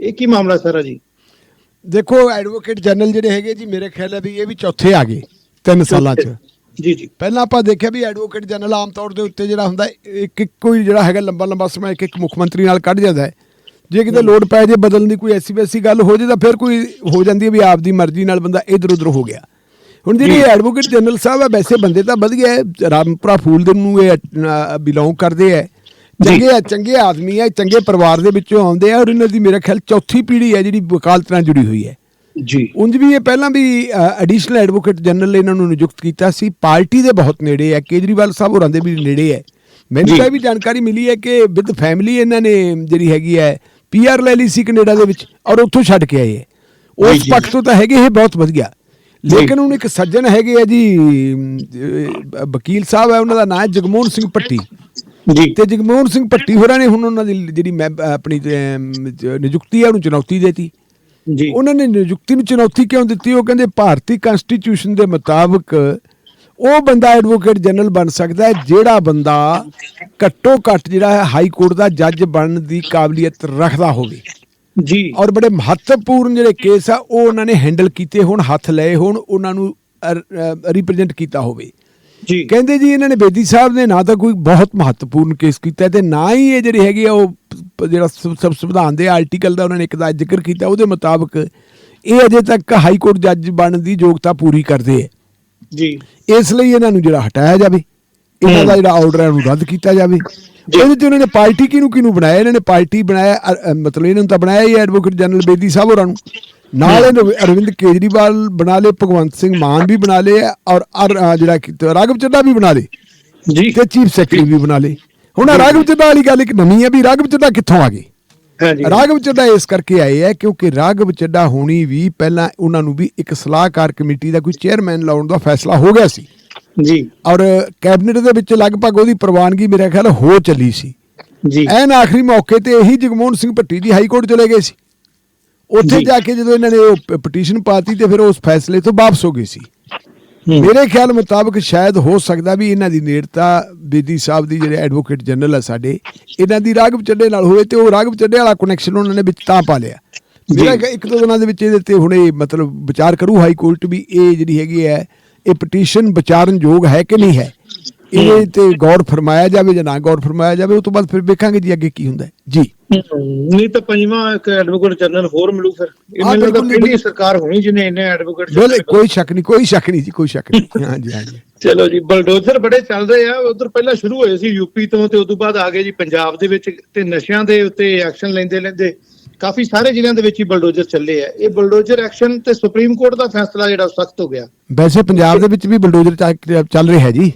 ਇਹ ਕੀ ਮਾਮਲਾ ਸਾਰਾ ਜੀ? ਦੇਖੋ ਐਡਵੋਕੇਟ ਜਨਰਲ ਜਿਹੜੇ ਹੈਗੇ ਜੀ, ਮੇਰੇ ਖਿਆਲ ਹੈ ਵੀ ਇਹ ਵੀ ਚੌਥੇ ਆ ਗਏ, ਤਿੰਨ ਸਾਲਾਂ 'ਚ। ਜੀ ਜੀ। ਪਹਿਲਾਂ ਆਪਾਂ ਦੇਖਿਆ ਵੀ ਐਡਵੋਕੇਟ ਜਨਰਲ ਆਮ ਤੌਰ ਦੇ ਉੱਤੇ ਜਿਹੜਾ ਹੁੰਦਾ ਹੈ, ਇੱਕ ਇੱਕ ਕੋਈ ਜਿਹੜਾ ਹੈਗਾ ਲੰਬਾ ਲੰਬਾ ਸਮਾਂ ਇੱਕ ਇੱਕ ਮੁੱਖ ਮੰਤਰੀ ਨਾਲ ਕੱਢ ਜਾਂਦਾ ਹੈ। ਜੇ ਕਿਤੇ ਲੋੜ ਪੈ ਜੇ ਬਦਲਣ ਦੀ ਕੋਈ ਐਸੀ ਵੈਸੀ ਗੱਲ ਹੋ ਜੇ ਤਾਂ ਫਿਰ ਕੋਈ ਹੋ ਜਾਂਦੀ ਹੈ ਵੀ ਆਪ ਦੀ ਮਰਜ਼ੀ ਨਾਲ ਬੰਦਾ ਇਧਰ ਉਧਰ ਹੋ ਗਿਆ। ਹੁਣ ਜਿਹੜੀ ਐਡਵੋਕੇਟ ਜਨਰਲ ਸਾਹਿਬ ਹੈ ਵੈਸੇ ਬੰਦੇ ਤਾਂ ਵਧੀਆ ਹੈ ਰਾਮਪੁਰਾ ਫੂਲ ਦੇ ਨੂੰ ਇਹ ਬਿਲੋਂਗ ਕਰਦੇ ਹੈ। ਚੰਗੇ ਆ ਚੰਗੇ ਆਦਮੀ ਹੈ ਚੰਗੇ ਪਰਿਵਾਰ ਦੇ ਵਿੱਚੋਂ ਆਉਂਦੇ ਆ ਔਰ ਇਹਨਾਂ ਦੀ ਮੇਰੇ ਖਿਆਲ ਚੌਥੀ ਪੀੜ੍ਹੀ ਹੈ ਜਿਹੜੀ ਵਕਾਲਤ ਨਾਲ ਜੁੜੀ ਹੋਈ ਹੈ। ਜੀ। ਉਂਝ ਵੀ ਇਹ ਪਹਿਲਾਂ ਵੀ ਐਡੀਸ਼ਨਲ ਐਡਵੋਕੇਟ ਜਨਰਲ ਇਹਨਾਂ ਨੂੰ ਨਿਯੁਕਤ ਕੀਤਾ ਸੀ। ਪਾਰਟੀ ਦੇ ਬਹੁਤ ਨੇੜੇ ਹੈ ਕੇਜਰੀਵਾਲ ਸਾਹਿਬ ਹੋਰਾਂ ਦੇ ਵੀ ਨੇੜੇ ਹੈ। ਮੈਨੂੰ। ਤਾਂ ਇਹ ਵੀ ਜਾਣਕਾਰੀ ਮਿਲੀ ਹੈ ਕਿ ਵਿਦ ਫੈਮਿਲੀ ਇਹਨਾਂ ਨੇ ਜਿਹੜੀ ਹੈਗੀ ਹੈ ਪੀਆਰ ਲੈ ਲਈ ਸੀ ਕੈਨੇਡਾ ਦੇ ਵਿੱਚ ਔਰ ਉੱਥੋਂ ਛੱਡ ਕੇ ਆਏ ਉਸ। ਪੱਖ ਤੋਂ ਤਾਂ ਹੈਗੇ ਇਹ ਬਹੁਤ ਵਧੀਆ। ਲੇਕਿਨ ਹੁਣ ਇੱਕ ਸੱਜਣ ਹੈਗੇ ਆ ਜੀ ਵਕੀਲ ਸਾਹਿਬ ਹੈ ਉਹਨਾਂ ਦਾ ਨਾਮ ਹੈ ਜਗਮੋਹਨ ਸਿੰਘ ਭੱਟੀ। ਜੀ। ਤੇ ਜਗਮੋਹਨ ਸਿੰਘ ਭੱਟੀ ਹੋਰਾਂ ਨੇ ਹੁਣ ਉਹਨਾਂ ਦੀ ਜਿਹੜੀ ਮੈਂ ਆਪਣੀ ਨਿਯੁਕਤੀ ਹੈ ਉਹਨੂੰ ਚੁਣੌਤੀ ਦੇਤੀ। ਜੀ। ਉਹਨਾਂ ਨੇ ਨਿਯੁਕਤੀ ਨੂੰ ਚੁਣੌਤੀ ਕਿਉਂ ਦਿੱਤੀ? ਉਹ ਕਹਿੰਦੇ ਭਾਰਤੀ ਕਨਸਟੀਟਿਊਸ਼ਨ ਦੇ ਮੁਤਾਬਕ ਉਹ ਬੰਦਾ ਐਡਵੋਕੇਟ ਜਨਰਲ ਬਣ ਸਕਦਾ ਹੈ ਜਿਹੜਾ ਬੰਦਾ ਘੱਟੋ ਘੱਟ ਜਿਹੜਾ ਹੈ ਹਾਈ ਕੋਰਟ ਦਾ ਜੱਜ ਬਣਨ ਦੀ ਕਾਬਲੀਅਤ ਰੱਖਦਾ ਹੋਵੇ। ਜੀ। ਔਰ ਬੜੇ ਮਹੱਤਵਪੂਰਨ ਜਿਹੜੇ ਕੇਸ ਆ ਉਹ ਉਹਨਾਂ ਨੇ ਹੈਂਡਲ ਕੀਤੇ ਹੋਣ ਹੱਥ ਲਏ ਹੋਣ ਉਹਨਾਂ ਨੂੰ ਰਿਪਰੈਜ਼ੈਂਟ ਕੀਤਾ ਹੋਵੇ। ਜੀ। ਕਹਿੰਦੇ ਜੀ ਇਹਨਾਂ ਨੇ ਬੇਦੀ ਸਾਹਿਬ ਨੇ ਨਾ ਤਾਂ ਕੋਈ ਬਹੁਤ ਮਹੱਤਵਪੂਰਨ ਕੇਸ ਕੀਤਾ ਤੇ ਨਾ ਹੀ ਇਹ ਜਿਹੜੇ ਹੈਗੇ ਆ ਉਹ ਜਿਹੜਾ ਸ- ਸ- ਸੰਵਿਧਾਨ ਦੇ ਆਰਟੀਕਲ ਦਾ ਉਹਨਾਂ ਨੇ ਇੱਕ ਦਾ ਜ਼ਿਕਰ ਕੀਤਾ ਉਹਦੇ ਮੁਤਾਬਕ ਇਹ ਅਜੇ ਤੱਕ ਹਾਈ ਕੋਰਟ ਜੱਜ ਬਣਨ ਦੀ ਯੋਗਤਾ ਪੂਰੀ ਕਰਦੇ ਹੈ ਜੀ। ਇਸ ਲਈ ਇਹਨਾਂ ਨੂੰ ਜਿਹੜਾ ਹਟਾਇਆ ਜਾਵੇ ਇਹਨਾਂ ਦਾ ਜਿਹੜਾ ਆਰਡਰ ਹੈ ਉਹਨੂੰ ਰੱਦ ਕੀਤਾ ਜਾਵੇ। ਇਹਦੇ ਚ ਉਹਨਾਂ ਨੇ ਪਾਰਟੀ ਕਿਹਨੂੰ ਕਿਹਨੂੰ ਬਣਾਇਆ? ਇਹਨਾਂ ਨੇ ਪਾਰਟੀ ਬਣਾਇਆ ਮਤਲਬ ਇਹਨਾਂ ਨੂੰ ਤਾਂ ਬਣਾਇਆ ਹੀ ਐਡਵੋਕੇਟ ਜਨਰਲ ਬੇਦੀ ਸਾਹਿਬ ਹੋਰਾਂ ਨੂੰ। ਨਾਲ ਅਰਵਿੰਦ ਕੇਜਰੀਵਾਲ ਬਣਾ ਲਏ ਭਗਵੰਤ ਸਿੰਘ ਮਾਨ ਵੀ ਬਣਾ ਲਏ ਔਰ ਜਿਹੜਾ ਰਾਘਵ ਚੱਡਾ ਵੀ ਬਣਾ ਲਏ। ਜੀ। ਤੇ ਚੀਫ ਸੈਕਟਰੀ ਵੀ ਬਣਾ ਲਏ। ਹੁਣ ਰਾਘਵ ਚੱਡਾ ਵਾਲੀ ਗੱਲ ਇੱਕ ਨਵੀਂ ਹੈ ਵੀ ਰਾਘਵ ਚੱਡਾ ਕਿੱਥੋਂ ਆ ਗਏ? ਰਾਘਵ ਚੱਡਾ ਇਸ ਕਰਕੇ ਆਏ ਹੈ ਕਿਉਂਕਿ ਰਾਘਵ ਚੱਡਾ ਹੋਣੀ ਵੀ ਪਹਿਲਾਂ ਉਹਨਾਂ ਨੂੰ ਵੀ ਇੱਕ ਸਲਾਹਕਾਰ ਕਮੇਟੀ ਦਾ ਕੋਈ ਚੇਅਰਮੈਨ ਲਾਉਣ ਦਾ ਫੈਸਲਾ ਹੋ ਗਿਆ ਸੀ। ਜੀ। ਔਰ ਕੈਬਨਿਟ ਦੇ ਵਿੱਚ ਲਗਭਗ ਉਹਦੀ ਪ੍ਰਵਾਨਗੀ ਮੇਰੇ ਖਿਆਲ ਹੋ ਚੱਲੀ ਸੀ। ਜੀ। ਐਨ ਆਖਰੀ ਮੌਕੇ ਤੇ ਇਹੀ ਜਗਮੋਹਨ ਸਿੰਘ ਭੱਟੀ ਜੀ ਹਾਈ ਕੋਰਟ ਚਲੇ ਗਏ ਸੀ। ਉੱਥੇ ਜੀ। ਕੇ ਜਦੋਂ ਇਹਨਾਂ ਨੇ ਉਹ ਪਟੀਸ਼ਨ ਪਾਤੀ ਤੇ ਫਿਰ ਉਸ ਫੈਸਲੇ ਤੋਂ ਵਾਪਸ ਹੋ ਗਏ ਸੀ। ਮੇਰੇ ਖਿਆਲ ਮੁਤਾਬਕ ਸ਼ਾਇਦ ਹੋ ਸਕਦਾ ਵੀ ਇਹਨਾਂ ਦੀ ਨੇੜਤਾ ਬੇਦੀ ਸਾਹਿਬ ਦੀ ਜਿਹੜੇ ਐਡਵੋਕੇਟ ਜਨਰਲ ਆ ਸਾਡੇ ਇਹਨਾਂ ਦੀ ਰਾਘਵ ਚੱਡੇ ਨਾਲ ਹੋਏ ਤੇ ਉਹ ਰਾਘਵ ਚੱਡੇ ਵਾਲਾ ਕਨੈਕਸ਼ਨ ਉਹਨਾਂ ਨੇ ਵਿੱਚ ਤਾਂ ਪਾ ਲਿਆ ਮੇਰਾ ਇੱਕ ਦੋ ਦਿਨਾਂ ਦੇ ਵਿੱਚ ਇਹਦੇ ਤੇ ਹੁਣੇ ਮਤਲਬ ਵਿਚਾਰ ਕਰੂ ਹਾਈ ਕੋਰਟ ਵੀ ਇਹ ਜਿਹੜੀ ਹੈਗੀ ਹੈ ਇਹ ਪਟੀਸ਼ਨ ਵਿਚਾਰਨ ਯੋਗ ਹੈ ਕਿ ਨਹੀਂ ਹੈ ਇਹਦੇ ਤੇ ਗੌਰ ਫਰਮਾਇਆ ਜਾਵੇ ਜਾਂ ਨਾ ਗੌਰ ਫਰਮਾਇਆ ਜਾਵੇ ਉਸ ਤੋਂ ਬਾਅਦ ਫਿਰ ਵੇਖਾਂਗੇ ਜੀ ਅੱਗੇ ਕੀ ਹੁੰਦਾ ਜੀ। ਨਹੀਂ ਤਾਂ ਪੰਜਵਾਂ ਇੱਕ ਐਡਵੋਕੇਟ ਜਨਰਲ ਹੋਰ ਮਿਲੂ ਫਿਰ। ਇਹ ਮੈਨੂੰ ਲੱਗਦਾ ਬਿਲਕੁਲ, ਬਿਲਕੁਲ। ਸਰਕਾਰ ਹੋਣੀ ਜਿਹਨੇ ਇੰਨੇ ਐਡਵੋਕੇਟ ਬਿਲ ਕੋਈ ਸ਼ੱਕ ਨਹੀਂ ਕੋਈ ਸ਼ੱਕ ਨਹੀਂ ਜੀ ਕੋਈ ਸ਼ੱਕ ਨਹੀਂ। ਹਾਂਜੀ ਹਾਂਜੀ। ਚਲੋ ਜੀ ਬਲਡੋਜ਼ਰ ਬੜੇ ਚੱਲ ਰਹੇ ਆ ਉਧਰ ਪਹਿਲਾਂ ਸ਼ੁਰੂ ਹੋਏ ਸੀ ਯੂਪੀ ਤੋਂ ਤੇ ਉਦੋਂ ਬਾਅਦ ਆ ਗਏ ਜੀ ਪੰਜਾਬ ਦੇ ਵਿੱਚ ਤੇ ਨਸ਼ਿਆਂ ਦੇ ਉੱਤੇ ਐਕਸ਼ਨ ਲੈਂਦੇ ਲੈਂਦੇ। ਕਾਫੀ ਸਾਰੇ ਜ਼ਿਲ੍ਹਿਆਂ ਦੇ ਵਿੱਚ ਹੀ ਬਲਡੋਜ਼ਰ ਚੱਲੇ ਆ। ਇਹ ਬਲਡੋਜ਼ਰ ਐਕਸ਼ਨ ਤੇ ਸੁਪਰੀਮ ਕੋਰਟ ਦਾ ਫੈਸਲਾ ਜਿਹੜਾ ਸਖਤ ਹੋ ਗਿਆ। ਵੈਸੇ ਪੰਜਾਬ ਦੇ ਵਿੱਚ ਵੀ ਬਲਡੋਜ਼ਰ ਚੱਲ- ਚੱਲ ਰਿਹਾ ਹੈ ਜੀ।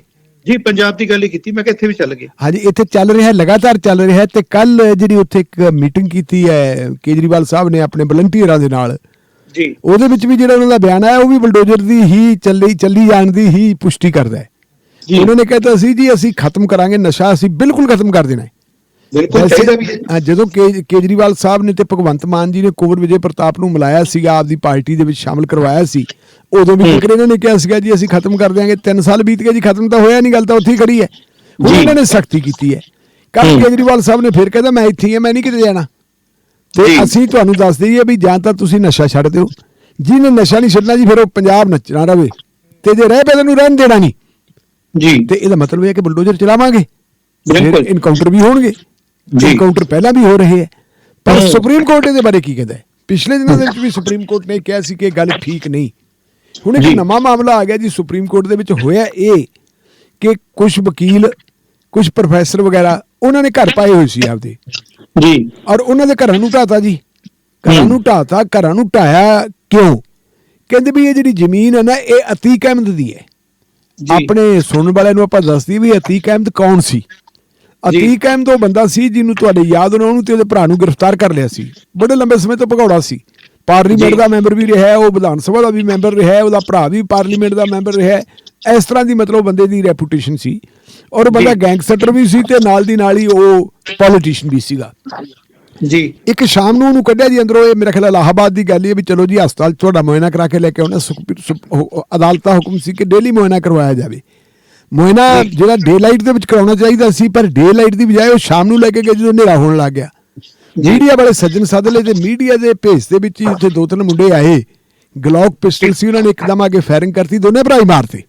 ਜੀ ਪੰਜਾਬ ਦੀ ਗੱਲ ਹੀ ਕੀਤੀ ਮੈਂ ਕਿਹਾ ਇੱਥੇ ਵੀ ਚੱਲ ਗਏ। ਹਾਂਜੀ ਇੱਥੇ ਚੱਲ ਰਿਹਾ ਹੈ ਲਗਾਤਾਰ ਚੱਲ ਰਿਹਾ ਹੈ ਤੇ ਕੱਲ ਜਿਹੜੀ ਉੱਥੇ ਇੱਕ ਮੀਟਿੰਗ ਕੀਤੀ ਹੈ ਕੇਜਰੀਵਾਲ ਸਾਹਿਬ ਨੇ ਆਪਣੇ ਵਲੰਟੀਅਰਾਂ ਦੇ ਨਾਲ। ਜੀ। ਉਹਦੇ ਵਿੱਚ ਵੀ ਜਿਹੜਾ ਉਹਨਾਂ ਦਾ ਬਿਆਨ ਆਇਆ ਉਹ ਵੀ ਬਲਡੋਜ਼ਰ ਦੀ ਹੀ ਚੱਲੀ ਚੱਲੀ ਜਾਣ ਦੀ ਹੀ ਪੁਸ਼ਟੀ ਕਰਦਾ ਹੈ। ਜੀ। ਉਹਨਾਂ ਨੇ ਕਹਿਤਾ ਸੀ ਜੀ ਅਸੀਂ ਖਤਮ ਕਰਾਂਗੇ ਨਸ਼ਾ ਅਸੀਂ ਬਿਲਕੁਲ ਖਤਮ ਕਰ ਦੇਣਾ ਹੈ। ਬਿਲਕੁਲ ਚਾਹੀਦਾ ਵੀ ਹੈ ਜਦੋਂ ਕੇਜਰੀਵਾਲ ਸਾਹਿਬ ਨੇ ਤੇ ਭਗਵੰਤ ਮਾਨ ਜੀ ਨੇ ਕੁੰਵਰ ਵਿਜੇ ਪ੍ਰਤਾਪ ਨੂੰ ਮਿਲਾਇਆ ਸੀਗਾ ਆਪਦੀ ਪਾਰਟੀ ਦੇ ਵਿੱਚ ਸ਼ਾਮਲ ਕਰਵਾਇਆ ਸੀ ਉਦੋਂ ਵੀ ਫਿਕਰ ਇਹਨਾਂ ਨੇ ਕਿਹਾ ਸੀਗਾ ਜੀ ਅਸੀਂ ਖਤਮ ਕਰ ਦਿਆਂਗੇ 3 ਸਾਲ ਬੀਤ ਗਏ ਜੀ ਖਤਮ ਤਾਂ ਹੋਇਆ ਨਹੀਂ ਗੱਲ ਤਾਂ ਉੱਥੇ ਹੀ ਖੜੀ ਹੈ। ਹੁਣ। ਇਹਨਾਂ ਨੇ ਸਖਤੀ ਕੀਤੀ ਹੈ। ਕੱਲ। ਕੇਜਰੀਵਾਲ ਸਾਹਿਬ ਨੇ ਫਿਰ ਕਹਿੰਦਾ ਮੈਂ ਇੱਥੇ ਹੀ ਹਾਂ ਮੈਂ ਨਹੀਂ ਕਿਤੇ ਜਾਣਾ। ਤੇ। ਅਸੀਂ ਤੁਹਾਨੂੰ ਦੱਸ ਦਈਏ ਵੀ ਜਾਂ ਤਾਂ ਤੁਸੀਂ ਨਸ਼ਾ ਛੱਡ ਦਿਓ। ਜਿਹਨੇ ਨਸ਼ਾ ਨਹੀਂ ਛੱਡਣਾ ਜੀ ਫਿਰ ਉਹ ਪੰਜਾਬ ਨੱਚਣਾ ਰਵੇ। ਤੇ ਜੇ ਰਹਿ ਪਏ ਤੈਨੂੰ ਰਹਿਣ ਦੇਣਾ ਨਹੀਂ। ਜੀ। ਤੇ ਇਹਦਾ ਮਤਲਬ ਇਹ ਹੈ ਕਿ ਬੁਲਡੋਜ਼ਰ ਚਲਾਵਾਂਗੇ। ਬਿਲਕੁਲ। ਇਨਕਾਊਂਟਰ ਵੀ ਹੋਣਗੇ। ਜੀ। ਇਨਕਾਊਂਟਰ ਪਹਿਲਾਂ ਵੀ ਹੋ ਰਹੇ ਹੈ ਪਰ। ਸੁਪਰੀਮ ਕੋਰਟ ਇਹਦੇ ਬਾਰੇ ਕੀ ਕਹਿੰਦਾ ਹੈ? ਪਿਛਲੇ ਦਿਨਾਂ ਦੇ ਵਿੱਚ ਵੀ ਸੁਪਰੀਮ ਕੋਰਟ ਨੇ ਕਿਹਾ ਸੀ ਕਿ ਇਹ ਗੱਲ ਠੀਕ ਨਹੀਂ। ਹੁਣ ਇੱਕ। ਨਵਾਂ ਮਾਮਲਾ ਆ ਗਿਆ ਜੀ ਸੁਪਰੀਮ ਕੋਰਟ ਦੇ ਵਿੱਚ ਹੋਇਆ ਇਹ ਕਿ ਕੁਝ ਵਕੀਲ ਕੁਝ ਪ੍ਰੋਫੈਸਰ ਵਗੈਰਾ ਉਹਨਾਂ ਨੇ ਘਰ ਪਾਏ ਹੋਏ ਸੀ ਆਪਦੇ। ਜੀ। ਔਰ ਉਹਨਾਂ ਦੇ ਘਰਾਂ ਨੂੰ ਢਾਤਾ ਜੀ। ਘਰਾਂ। ਨੂੰ ਢਾਤਾ ਘਰਾਂ ਨੂੰ ਢਾਇਆ ਕਿਉਂ? ਕਹਿੰਦੇ ਵੀ ਇਹ ਜਿਹੜੀ ਜ਼ਮੀਨ ਹੈ ਨਾ ਇਹ ਅਤੀਕ ਅਹਿਮਦ ਦੀ ਹੈ। ਆਪਣੇ ਸੁਣਨ ਵਾਲਿਆਂ ਨੂੰ ਆਪਾਂ ਦੱਸਦੀ ਵੀ ਅਤੀਕ ਅਹਿਮਦ ਕੌਣ ਸੀ? ਅਤੀਕ ਅਹਿਮਦ ਉਹ ਬੰਦਾ ਸੀ ਜਿਹਨੂੰ ਤੁਹਾਡੇ ਯਾਦ ਹੋਣਾ ਉਹਨੂੰ ਤੇ ਉਹਦੇ ਭਰਾ ਨੂੰ ਗ੍ਰਿਫਤਾਰ ਕਰ ਲਿਆ ਸੀ। ਬੜੇ ਲੰਬੇ ਸਮੇਂ ਤੋਂ ਭਗੌੜਾ ਸੀ। ਪਾਰਲੀਮੈਂਟ। ਦਾ ਮੈਂਬਰ ਵੀ ਰਿਹਾ ਉਹ ਵਿਧਾਨ ਸਭਾ ਦਾ ਵੀ ਮੈਂਬਰ ਰਿਹਾ ਉਹਦਾ ਭਰਾ ਵੀ ਪਾਰਲੀਮੈਂਟ ਦਾ ਮੈਂਬਰ ਰਿਹਾ। ਇਸ ਤਰ੍ਹਾਂ ਦੀ ਮਤਲਬ ਬੰਦੇ ਦੀ ਰੈਪੂਟੇਸ਼ਨ ਸੀ। ਔਰ ਬੰਦਾ। ਗੈਂਗਸਟਰ ਵੀ ਸੀ ਤੇ ਨਾਲ ਦੀ ਨਾਲ ਹੀ ਉਹ ਪੋਲੀਟੀਸ਼ੀਅਨ ਵੀ ਸੀਗਾ। ਜੀ। ਇੱਕ ਸ਼ਾਮ ਨੂੰ ਉਹਨੂੰ ਕੱਢਿਆ ਜੀ ਅੰਦਰੋਂ ਇਹ ਮੇਰੇ ਖਿਆਲ ਇਲਾਹਾਬਾਦ ਦੀ ਗੱਲ ਹੀ ਵੀ ਚਲੋ ਜੀ ਹਸਪਤਾਲ 'ਚ ਤੁਹਾਡਾ ਮੁਆਇਨਾ ਕਰਾ ਕੇ ਲੈ ਕੇ ਆਉਣਾ ਅਦਾਲਤ ਦਾ ਹੁਕਮ ਸੀ ਕਿ ਡੇਲੀ ਮੁਆਇਨਾ ਕਰਵਾਇਆ ਜਾਵੇ। ਮੁਆਇਨਾ ਜਿਹੜਾ ਡੇ ਲਾਈਟ ਦੇ ਵਿੱਚ ਕਰਾਉਣਾ ਚਾਹੀਦਾ ਸੀ ਪਰ ਡੇ ਲਾਈਟ ਦੀ ਬਜਾਏ ਉਹ ਸ਼ਾਮ ਨੂੰ ਲੈ ਕੇ ਗਏ ਜਦੋਂ ਹਨੇਰਾ ਹੋਣ ਲੱਗ ਗਿਆ। ਮੀਡੀਆ ਵਾਲੇ ਸੱਜਣ ਸੱਦ ਲਏ ਤੇ ਮੀਡੀਆ ਦੇ ਭੇਸ ਦੇ ਵਿੱਚ ਹੀ ਉੱਥੇ ਦੋ ਤਿੰਨ ਮੁੰਡੇ ਆਏ। ਗਲੌਕ ਪਿਸਟਲ ਸੀ ਉਹਨਾਂ ਨੇ ਇੱਕਦਮ ਆ ਕੇ ਫਾਇਰਿੰਗ ਕਰਤੀ ਦੋਨੇ ਭਰਾ ਹੀ ਮਾਰਤੇ।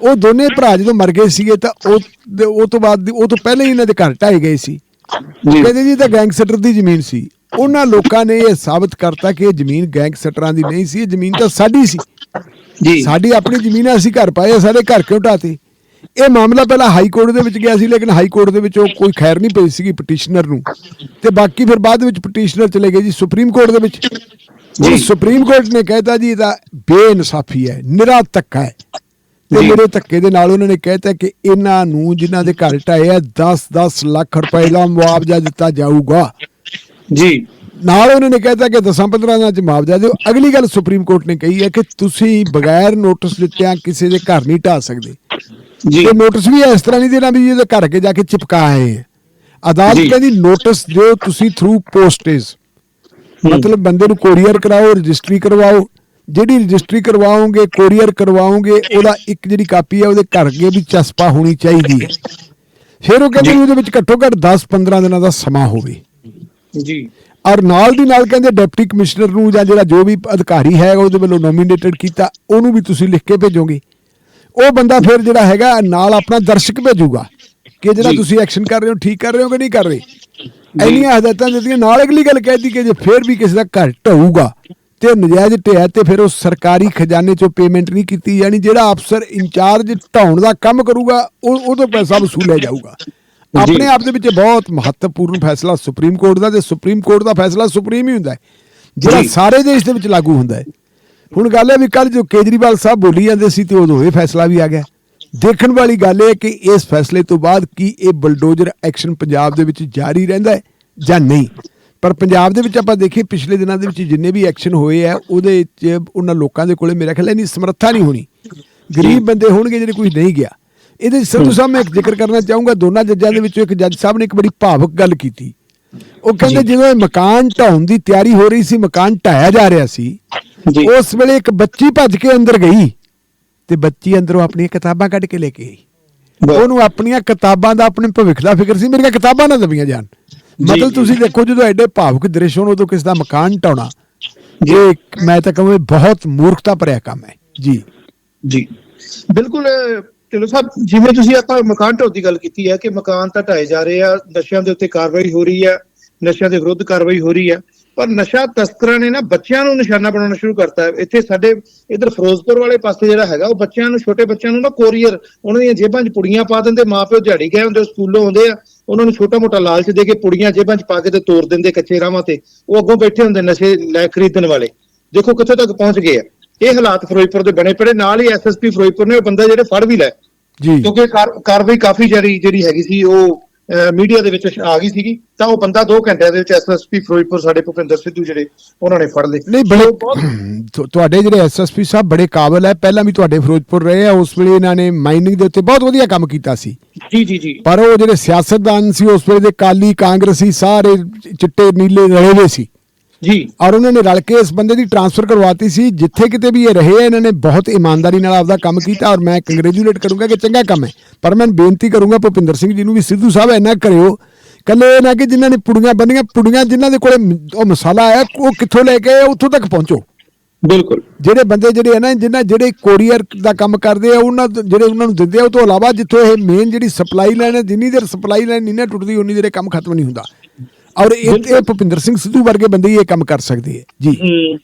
ਉਹ ਦੋਨੇ ਭਰਾ ਜਦੋਂ ਮਰ ਗਏ ਸੀਗੇ ਤਾਂ ਉਹ ਉਹ ਤੋਂ ਬਾਅਦ ਉਹ ਤੋਂ ਪਹਿਲਾਂ ਹੀ ਇਹਨਾਂ ਦੇ ਘਰ ਢਾਏ ਗਏ ਸੀ। ਕਹਿੰਦੇ ਜੀ ਤਾਂ ਗੈਂਗਸਟਰ ਦੀ ਜ਼ਮੀਨ ਸੀ। ਉਹਨਾਂ ਲੋਕਾਂ ਨੇ ਇਹ ਸਾਬਤ ਕਰਤਾ ਕਿ ਇਹ ਜ਼ਮੀਨ ਗੈਂਗਸਟਰਾਂ ਦੀ ਨਹੀਂ ਸੀ ਇਹ ਜ਼ਮੀਨ ਤਾਂ ਸਾਡੀ ਸੀ। ਜੀ। ਸਾਡੀ ਆਪਣੀ ਜ਼ਮੀਨ ਆ, ਅਸੀਂ ਘਰ ਪਾਏ ਸਾਡੇ ਘਰ ਕਿਉਂ ਢਾਤੇ? ਇਹ ਮਾਮਲਾ ਪਹਿਲਾਂ ਹਾਈ ਕੋਰਟ ਦੇ ਵਿੱਚ ਗਿਆ ਸੀ ਲੇਕਿਨ ਹਾਈ ਕੋਰਟ ਦੇ ਵਿੱਚ ਉਹ ਕੋਈ ਖੈਰ ਨਹੀਂ ਪਈ ਸੀਗੀ ਪਟੀਸ਼ਨਰ ਨੂੰ। ਤੇ ਬਾਕੀ ਫਿਰ ਬਾਅਦ ਵਿੱਚ ਪਟੀਸ਼ਨਰ ਚਲੇ ਗਏ ਜੀ ਸੁਪਰੀਮ ਕੋਰਟ ਦੇ ਵਿੱਚ। ਜੀ। ਸੁਪਰੀਮ ਕੋਰਟ ਨੇ ਕਹਿਤਾ ਜੀ ਇਹਦਾ ਬੇਇਨਸਾਫੀ ਹੈ ਨਿਰਾ ਧੱਕਾ ਹੈ। ਤੇ। ਮੇਰੇ ਧੱਕੇ ਦੇ ਨਾਲ ਉਹਨਾਂ ਨੇ ਕਹਿਤਾ ਕਿ ਇਹਨਾਂ ਨੂੰ ਜਿਨ੍ਹਾਂ ਦੇ ਘਰ ਢਾਏ ਆ 10-10 ਲੱਖ ਰੁਪਏ ਦਾ ਮੁਆਵਜ਼ਾ ਦਿੱਤਾ ਜਾਊਗਾ। ਜੀ। ਨਾਲ ਉਹਨਾਂ ਨੇ ਕਹਿਤਾ ਕਿ 10-15 ਦਿਨਾਂ ਚ ਮੁਆਵਜ਼ਾ ਦਿਓ। ਅਗਲੀ ਗੱਲ ਸੁਪਰੀਮ ਕੋਰਟ ਨੇ ਕਹੀ ਹੈ ਕਿ ਤੁਸੀਂ ਬਗੈਰ ਨੋਟਿਸ ਦਿੱਤਿਆਂ ਕਿਸੇ ਦੇ ਘਰ ਨਹੀਂ ਢਾ ਸਕਦੇ। ਜੀ। ਤੇ ਨੋਟਿਸ ਵੀ ਇਸ ਤਰ੍ਹਾਂ ਨਹੀਂ ਦੇਣਾ ਵੀ ਇਹਦੇ ਘਰ ਕੇ ਜਾ ਕੇ ਚਿਪਕਾ ਆਏ ਅਦਾਲਤ। ਕਹਿੰਦੀ ਨੋਟਿਸ ਦਿਓ ਤੁਸੀਂ ਥਰੂ ਪੋਸਟੇਜ ਮਤਲਬ ਬੰਦੇ ਨੂੰ ਕੋਰੀਅਰ ਕਰਾਓ ਰਜਿਸਟਰੀ ਕਰਵਾਓ। ਜਿਹੜੀ ਰਜਿਸਟਰੀ ਕਰਵਾਓਗੇ ਕੋਰੀਅਰ ਕਰਵਾਓਗੇ ਉਹਦਾ ਇੱਕ ਜਿਹੜੀ ਕਾਪੀ ਹੈ ਉਹਦੇ ਘਰ ਅੱਗੇ ਵੀ ਚਸਪਾ ਹੋਣੀ ਚਾਹੀਦੀ ਹੈ। ਫਿਰ ਉਹ ਕਹਿੰਦੇ ਉਹਦੇ ਵਿੱਚ ਘੱਟੋ ਘੱਟ 10-15 ਦਿਨਾਂ ਦਾ ਸਮਾਂ ਹੋਵੇ। ਜੀ। ਔਰ ਨਾਲ ਦੀ ਨਾਲ ਕਹਿੰਦੇ ਡਿਪਟੀ ਕਮਿਸ਼ਨਰ ਨੂੰ ਜਾਂ ਜਿਹੜਾ ਜੋ ਵੀ ਅਧਿਕਾਰੀ ਹੈ ਉਹਦੇ ਵੱਲੋਂ ਨੋਮੀਨੇਟਡ ਕੀਤਾ ਉਹਨੂੰ ਵੀ ਤੁਸੀਂ ਲਿਖ ਕੇ ਭੇਜੋਗੇ। ਉਹ ਬੰਦਾ ਫਿਰ ਜਿਹੜਾ ਹੈਗਾ ਨਾਲ ਆਪਣਾ ਦਰਸ਼ਕ ਭੇਜੂਗਾ ਕਿ ਜਿਹੜਾ। ਤੁਸੀਂ ਐਕਸ਼ਨ ਕਰ ਰਹੇ ਹੋ ਠੀਕ ਕਰ ਰਹੇ ਹੋ ਕਿ ਨਹੀਂ ਕਰ ਰਹੇ। ਇੰਨੀਆਂ ਹਦਾਇਤਾਂ ਦਿੱਤੀਆਂ ਨਾਲ ਅਗਲੀ ਗੱਲ ਕਹਿਤੀ ਕਿ ਜੇ ਫਿਰ ਵੀ ਕਿਸੇ ਦਾ ਘਰ ਢਊਗਾ ਤੇ ਨਜਾਇਜ਼ ਢਿਆ ਤੇ ਫਿਰ ਉਹ ਸਰਕਾਰੀ ਖਜ਼ਾਨੇ ਚੋਂ ਪੇਮੈਂਟ ਨਹੀਂ ਕੀਤੀ ਜਾਣੀ ਜਿਹੜਾ ਅਫਸਰ ਇੰਚਾਰਜ ਢਾਉਣ ਦਾ ਕੰਮ ਕਰੂਗਾ ਉਹ ਉਹ ਤੋਂ ਪੈਸਾ ਵਸੂਲਿਆ ਜਾਊਗਾ। ਆਪਣੇ ਆਪ ਦੇ ਵਿੱਚ ਬਹੁਤ ਮਹੱਤਵਪੂਰਨ ਫੈਸਲਾ ਸੁਪਰੀਮ ਕੋਰਟ ਦਾ ਤੇ ਸੁਪਰੀਮ ਕੋਰਟ ਦਾ ਫੈਸਲਾ ਸੁਪਰੀਮ ਹੀ ਹੁੰਦਾ ਹੈ ਜਿਹੜਾ। ਸਾਰੇ ਦੇਸ਼ ਦੇ ਵਿੱਚ ਲਾਗੂ ਹੁੰਦਾ ਹੈ। ਹੁਣ ਗੱਲ ਹੈ ਵੀ ਕੱਲ ਜੋ ਕੇਜਰੀਵਾਲ ਸਾਹਿਬ ਬੋਲੀ ਜਾਂਦੇ ਸੀ ਤੇ ਉਦੋਂ ਇਹ ਫੈਸਲਾ ਵੀ ਆ ਗਿਆ। ਦੇਖਣ ਵਾਲੀ ਗੱਲ ਇਹ ਹੈ ਕਿ ਇਸ ਫੈਸਲੇ ਤੋਂ ਬਾਅਦ ਕੀ ਇਹ ਬਲਡੋਜ਼ਰ ਐਕਸ਼ਨ ਪੰਜਾਬ ਦੇ ਵਿੱਚ ਜਾਰੀ ਰਹਿੰਦਾ ਹੈ ਜਾਂ ਨਹੀਂ। ਪਰ ਪੰਜਾਬ ਦੇ ਵਿੱਚ ਆਪਾਂ ਦੇਖੀਏ ਪਿਛਲੇ ਦਿਨਾਂ ਦੇ ਵਿੱਚ ਜਿੰਨੇ ਵੀ ਐਕਸ਼ਨ ਹੋਏ ਆ ਉਹਦੇ ਵਿੱਚ ਉਹਨਾਂ ਲੋਕਾਂ ਦੇ ਕੋਲੇ ਮੇਰਾ ਖਿਆਲ ਨਹੀਂ ਸਮਰੱਥਾ ਨਹੀਂ ਹੋਣੀ। ਗਰੀਬ ਬੰਦੇ ਹੋਣਗੇ ਜਿਹੜੇ ਕੋਈ ਨਹੀਂ ਗਿਆ। ਇਹਦੇ ਸੰਧੂ ਸਾਹਿਬ ਮੈਂ ਇੱਕ ਜ਼ਿਕਰ ਕਰਨਾ ਚਾਹੂੰਗਾ ਦੋਨਾਂ ਜੱਜਾਂ ਦੇ ਵਿੱਚੋਂ ਇੱਕ ਜੱਜ ਸਾਹਿਬ ਨੇ ਇੱਕ ਬੜੀ ਭਾਵੁਕ ਗੱਲ ਕੀਤੀ। ਉਹ ਕਹਿੰਦੇ ਜਦੋਂ ਇਹ ਮਕਾਨ ਢਾਉਣ ਦੀ ਤਿਆਰੀ ਹੋ ਰਹੀ ਸੀ ਮਕਾਨ ਢਾਇਆ ਜਾ ਰਿਹਾ ਸੀ ਜੀ। ਉਸ ਵੇਲੇ ਇੱਕ ਬੱਚੀ ਭੱਜ ਕੇ ਅੰਦਰ ਗਈ ਤੇ ਬੱਚੀ ਅੰਦਰੋਂ ਆਪਣੀਆਂ ਕਿਤਾਬਾਂ ਕੱਢ ਕੇ ਲੈ ਕੇ ਆਈ। ਉਹਨੂੰ ਆਪਣੀਆਂ ਕਿਤਾਬਾਂ ਦਾ ਆਪਣੇ ਭਵਿੱਖ ਦਾ ਫਿਕਰ ਸੀ ਮੇਰੀਆਂ ਕਿਤਾਬਾਂ ਨਾ ਦਬੀਆਂ ਜਾਣ। ਮਤਲਬ। ਤੁਸੀਂ ਦੇਖੋ ਜਦੋਂ ਐਡੇ ਭਾਵੁਕ ਦ੍ਰਿਸ਼ ਹੋਣ ਉਦੋਂ ਕਿਸ ਦਾ ਮਕਾਨ ਢਾਉਣਾ ਜੀ। ਇਹ ਮੈਂ ਤਾਂ ਕਹਾਂ ਬਹੁਤ ਮੂਰਖਤਾ ਭਰਿਆ ਕੰਮ ਹੈ। ਜੀ। ਜੀ। ਬਿਲਕੁਲ ਢਿੱਲੋਂ ਸਾਹਿਬ ਜਿਵੇਂ ਤੁਸੀਂ ਆਪਾਂ ਮਕਾਨ ਢਾਉਣ ਦੀ ਗੱਲ ਕੀਤੀ ਹੈ ਕਿ ਮਕਾਨ ਤਾਂ ਢਾਏ ਜਾ ਰਹੇ ਆ, ਨਸ਼ਿਆਂ ਦੇ ਉੱਤੇ ਕਾਰਵਾਈ ਹੋ ਰਹੀ ਹੈ, ਨਸ਼ਿਆਂ ਦੇ ਵਿਰੁੱਧ ਕਾਰਵਾਈ ਹੋ ਰਹੀ ਹੈ, ਪਰ ਨਸ਼ਾ ਤਸਕਰਾਂ ਨੇ ਨਾ ਬੱਚਿਆਂ ਨੂੰ ਨਿਸ਼ਾਨਾ ਬਣਾਉਣਾ ਸ਼ੁਰੂ ਕਰਤਾ ਹੈ। ਇੱਥੇ ਸਾਡੇ ਇਧਰ ਫਿਰੋਜ਼ਪੁਰ ਵਾਲੇ ਪਾਸੇ ਜਿਹੜਾ ਹੈਗਾ, ਉਹ ਬੱਚਿਆਂ ਨੂੰ, ਛੋਟੇ ਬੱਚਿਆਂ ਨੂੰ ਨਾ ਕੋਰੀਅਰ, ਉਹਨਾਂ ਦੀਆਂ ਜੇਬਾਂ 'ਚ ਪੁੜੀਆਂ ਪਾ ਦਿੰਦੇ, ਮਾਪਿਓ ਦਿਹਾੜੀ ਗਏ ਹੁੰਦੇ ਸਕੂਲੋਂ ਆਉਂਦੇ ਆ, ਉਹਨਾਂ ਨੂੰ ਛੋਟਾ ਮੋਟਾ ਲਾਲਚ ਦੇ ਕੇ ਪੁੜੀਆਂ ਜੇਬਾਂ 'ਚ ਪਾ ਕੇ ਤੇ ਤੋੜ ਦਿੰਦੇ ਕੱਚੇ ਰਾਹਾਂ ਤੇ। ਉਹ ਅੱਗੋਂ ਬੈਠੇ ਹੁੰਦੇ ਨਸ਼ੇ ਲੈ ਖਰੀਦਣ ਵਾਲੇ। ਦੇਖੋ ਕਿੱਥੇ ਤੱਕ ਪਹੁੰਚ ਗਏ ਆ। ਇਹ ਹਾਲਾਤ ਫਿਰੋਜ਼ਪੁਰ ਦੇ ਬਣੇ ਪੜੇ ਨਾਲ ਹੀ ਐਸਐਸਪੀ ਫਿਰੋਜ਼ਪੁਰ ਨੇ ਉਹ ਬੰਦਾ ਜਿਹੜੇ ਫੜ ਵੀ ਲਏ। ਜੀ। ਕਿਉਂਕਿ ਕਾਰ- ਕਾਰਵਾਈ ਕਾਫੀ ਜਿਹੜੀ ਜਿਹੜੀ ਹੈਗੀ ਸੀ ਉਹ ਮੀਡੀਆ ਦੇ ਵਿੱਚ ਆ ਗਈ ਸੀਗੀ। ਤਾਂ ਉਹ ਬੰਦਾ 2 ਘੰਟਿਆਂ ਦੇ ਵਿੱਚ ਐਸਐਸਪੀ ਫਿਰੋਜ਼ਪੁਰ ਸਾਡੇ ਭੁਪਿੰਦਰ ਸਿੱਧੂ ਜਿਹੜੇ ਉਹਨਾਂ ਨੇ ਫੜ ਲਏ। ਨਹੀਂ ਬੜੇ ਤੁਹਾਡੇ ਜਿਹੜੇ ਐਸਐਸਪੀ ਸਾਹਿਬ ਬੜੇ ਕਾਬਲ ਹੈ ਪਹਿਲਾਂ ਵੀ ਤੁਹਾਡੇ ਫਿਰੋਜ਼ਪੁਰ ਰਹੇ ਆ। ਉਸ ਵੇਲੇ ਇਹਨਾਂ ਨੇ ਮਾਈਨਿੰਗ ਦੇ ਉੱਤੇ ਬਹੁਤ ਵਧੀਆ ਕੰਮ ਕੀਤਾ ਸੀ। ਜੀ ਜੀ ਜੀ। ਪਰ ਉਹ ਜਿਹੜੇ ਸਿਆਸਤਦਾਨ ਸੀ ਉਸ ਵੇਲੇ ਦੇ ਕਾਲੀ ਕਾਂਗਰਸੀ ਸਾਰੇ ਚਿੱਟੇ ਨੀਲੇ ਰਲੇ ਹੋਏ ਸੀ। ਜੀ। ਔਰ ਉਹਨਾਂ ਨੇ ਰਲ ਕੇ ਇਸ ਬੰਦੇ ਦੀ ਟਰਾਂਸਫਰ ਕਰਵਾਤੀ ਸੀ। ਜਿੱਥੇ ਕਿਤੇ ਵੀ ਇਹ ਰਹੇ ਇਹਨਾਂ ਨੇ ਬਹੁਤ ਇਮਾਨਦਾਰੀ ਨਾਲ ਆਪਦਾ ਕੰਮ ਕੀਤਾ ਔਰ ਮੈਂ ਕੰਗ੍ਰੈਚੁਲੇਟ ਕਰੂੰਗਾ ਕਿ ਚੰਗਾ ਕੰਮ ਹੈ। ਪਰ ਮੈਂ ਬੇਨਤੀ ਕਰੂੰਗਾ ਭੁਪਿੰਦਰ ਸਿੰਘ ਜੀ ਨੂੰ ਵੀ ਸਿੱਧੂ ਸਾਹਿਬ ਇੰਨਾ ਕਰਿਓ। ਕੱਲੇ ਨਾ ਕਿ ਜਿਨ੍ਹਾਂ ਨੇ ਪੁੜੀਆਂ ਬੰਨੀਆਂ ਪੁੜੀਆਂ ਜਿਨ੍ਹਾਂ ਦੇ ਕੋਲੇ ਉਹ ਮਸਾਲਾ ਆਇਆ ਉਹ ਕਿੱਥੋਂ ਲੈ ਕੇ ਉੱਥੋਂ ਤੱਕ ਪਹੁੰਚੋ। ਬਿਲਕੁਲ। ਜਿਹੜੇ ਬੰਦੇ ਜਿਹੜੇ ਆ ਨਾ ਜਿਨ੍ਹਾਂ ਜਿਹੜੇ ਕੋਰੀਅਰ ਦਾ ਕੰਮ ਕਰਦੇ ਆ ਉਹਨਾਂ ਜਿਹੜੇ ਉਹਨਾਂ ਨੂੰ ਦਿੰਦੇ ਆ ਉਹ ਤੋਂ ਇਲਾਵਾ ਜਿੱਥੋਂ ਇਹ ਮੇਨ ਜਿਹੜੀ ਸਪਲਾਈ ਲਾਈਨ ਹੈ ਜਿੰਨੀ ਦੇਰ ਸਪਲਾਈ ਲਾਈਨ ਨਹੀਂ ਨਾ ਟੁੱਟਦੀ ਉਨੀ ਦੇਰ ਕੰਮ ਖਤਮ ਨਹੀਂ ਹੁੰਦਾ। ਔਰ ਇਹ ਭੁਪਿੰਦਰ ਸਿੰਘ ਸਿੱਧੂ ਵਰਗੇ ਬੰਦੇ ਹੀ ਇਹ ਕੰਮ ਕਰ ਸਕਦੇ ਆ ਜੀ।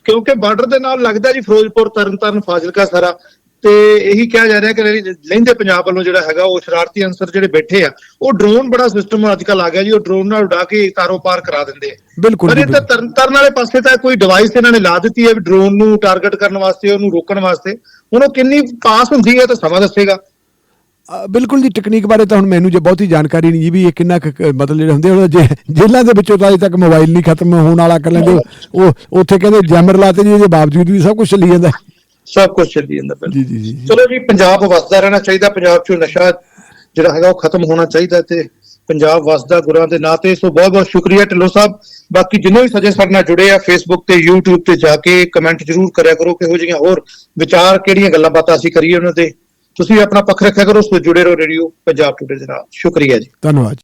ਕਿਉਂਕਿ ਬਾਰਡਰ ਦੇ ਨਾਲ ਲੱਗਦਾ ਜੀ ਫਿਰੋਜ਼ਪੁਰ ਤਰਨਤਾਰਨ ਫਾਜ਼ਿਲਕਾ ਸਾਰਾ। ਤੇ ਇਹੀ ਕਿਹਾ ਜਾ ਰਿਹਾ ਕਿ ਲਹਿ- ਲਹਿੰਦੇ ਪੰਜਾਬ ਵੱਲੋਂ ਜਿਹੜਾ ਹੈਗਾ ਉਹ ਸ਼ਰਾਰਤੀ ਅੰਸਰ ਜਿਹੜੇ ਬੈਠੇ ਆ ਉਹ ਡਰੋਨ ਬੜਾ ਸਿਸਟਮ ਅੱਜ ਕੱਲ ਆ ਗਿਆ ਜੀ ਉਹ ਡਰੋਨ ਨਾਲ ਉਡਾ ਕੇ ਤਾਰੋ ਪਾਰ ਕਰਾ ਦਿੰਦੇ ਆ। ਬਿਲਕੁਲ ਪਰ ਇਹ ਤਾਂ ਤਰਨ ਤਾਰਨ ਵਾਲੇ ਪਾਸੇ ਤਾਂ ਕੋਈ ਡਿਵਾਈਸ ਇਹਨਾਂ ਨੇ ਲਾ ਦਿੱਤੀ ਹੈ ਵੀ ਡਰੋਨ ਨੂੰ ਟਾਰਗੇਟ ਕਰਨ ਵਾਸਤੇ ਉਹਨੂੰ ਰੋਕਣ ਵਾਸਤੇ। ਹੁਣ ਉਹ ਕਿੰਨੀ ਪਾਸ ਹੁੰਦੀ ਹੈ ਤਾਂ ਸਮਾਂ ਦੱਸੇਗਾ। ਬਿਲਕੁਲ ਜੀ ਟੈਕਨੀਕ ਬਾਰੇ ਤਾਂ ਹੁਣ ਮੈਨੂੰ ਜੇ ਬਹੁਤੀ ਜਾਣਕਾਰੀ ਨਹੀਂ ਜੀ ਵੀ ਇਹ ਕਿੰਨਾ ਮਤਲਬ ਜਿਹੜੇ ਹੁੰਦੇ ਉਹ ਜੇ ਜੇਲ੍ਹਾਂ ਦੇ ਵਿੱਚੋਂ ਤਾਂ ਅਜੇ ਤੱਕ ਮੋਬਾਈਲ ਨਹੀਂ ਖਤਮ ਹੋਣ ਵਾਲਾ ਕਰ ਲੈਂਦੇ ਉਹ- ਉੱਥੇ ਕਹਿੰਦੇ ਜੈਮਰ ਲਾਤੇ ਜੀ ਇਹਦੇ ਬਾਵਜੂਦ ਵੀ ਸਭ ਕੁਝ ਚੱਲੀ ਜਾਂਦਾ। ਸਭ ਕੁਝ ਚੱਲੀ ਜਾਂਦਾ ਜੀ ਜੀ ਜੀ। ਚਲੋ ਜੀ ਪੰਜਾਬ ਵਸਦਾ ਰਹਿਣਾ ਚਾਹੀਦਾ ਪੰਜਾਬ ਚੋਂ ਨਸ਼ਾ ਜਿਹੜਾ ਹੈਗਾ ਉਹ ਖਤਮ ਹੋਣਾ ਚਾਹੀਦਾ ਤੇ ਪੰਜਾਬ ਵਸਦਾ ਗੁਰਾਂ ਦੇ ਨਾਂ ਤੇ ਸੋ ਬਹੁਤ ਬਹੁਤ ਸ਼ੁਕਰੀਆ ਢਿੱਲੋਂ ਸਾਹਿਬ ਬਾਕੀ ਜਿੰਨੇ ਵੀ ਸੱਜੇ ਸਾਡੇ ਨਾਲ ਜੁੜੇ ਆ ਫੇਸਬੁੱਕ ਤੇ YouTube ਤੇ ਜਾ ਕੇ ਕਮੈਂਟ ਜ਼ਰੂਰ ਕਰਿਆ ਕਰੋ ਕਿਹੋ ਜਿਹੀਆਂ ਹੋਰ ਵਿਚਾਰ ਕਿਹੜੀਆਂ ਗੱਲਾਂ ਬਾਤਾਂ ਅਸੀਂ ਕਰੀਏ ਉਹਨਾਂ ਤੇ ਤੁਸੀਂ ਆਪਣਾ ਪੱਖ ਰੱਖਿਆ ਕਰੋ, ਉਸ ਤੋਂ ਜੁੜੇ ਰਹੋ ਰੇਡੀਓ ਪੰਜਾਬ ਟੂਡੇ ਦੇ ਨਾਲ। ਸ਼ੁਕਰੀਆ ਜੀ। ਧੰਨਵਾਦ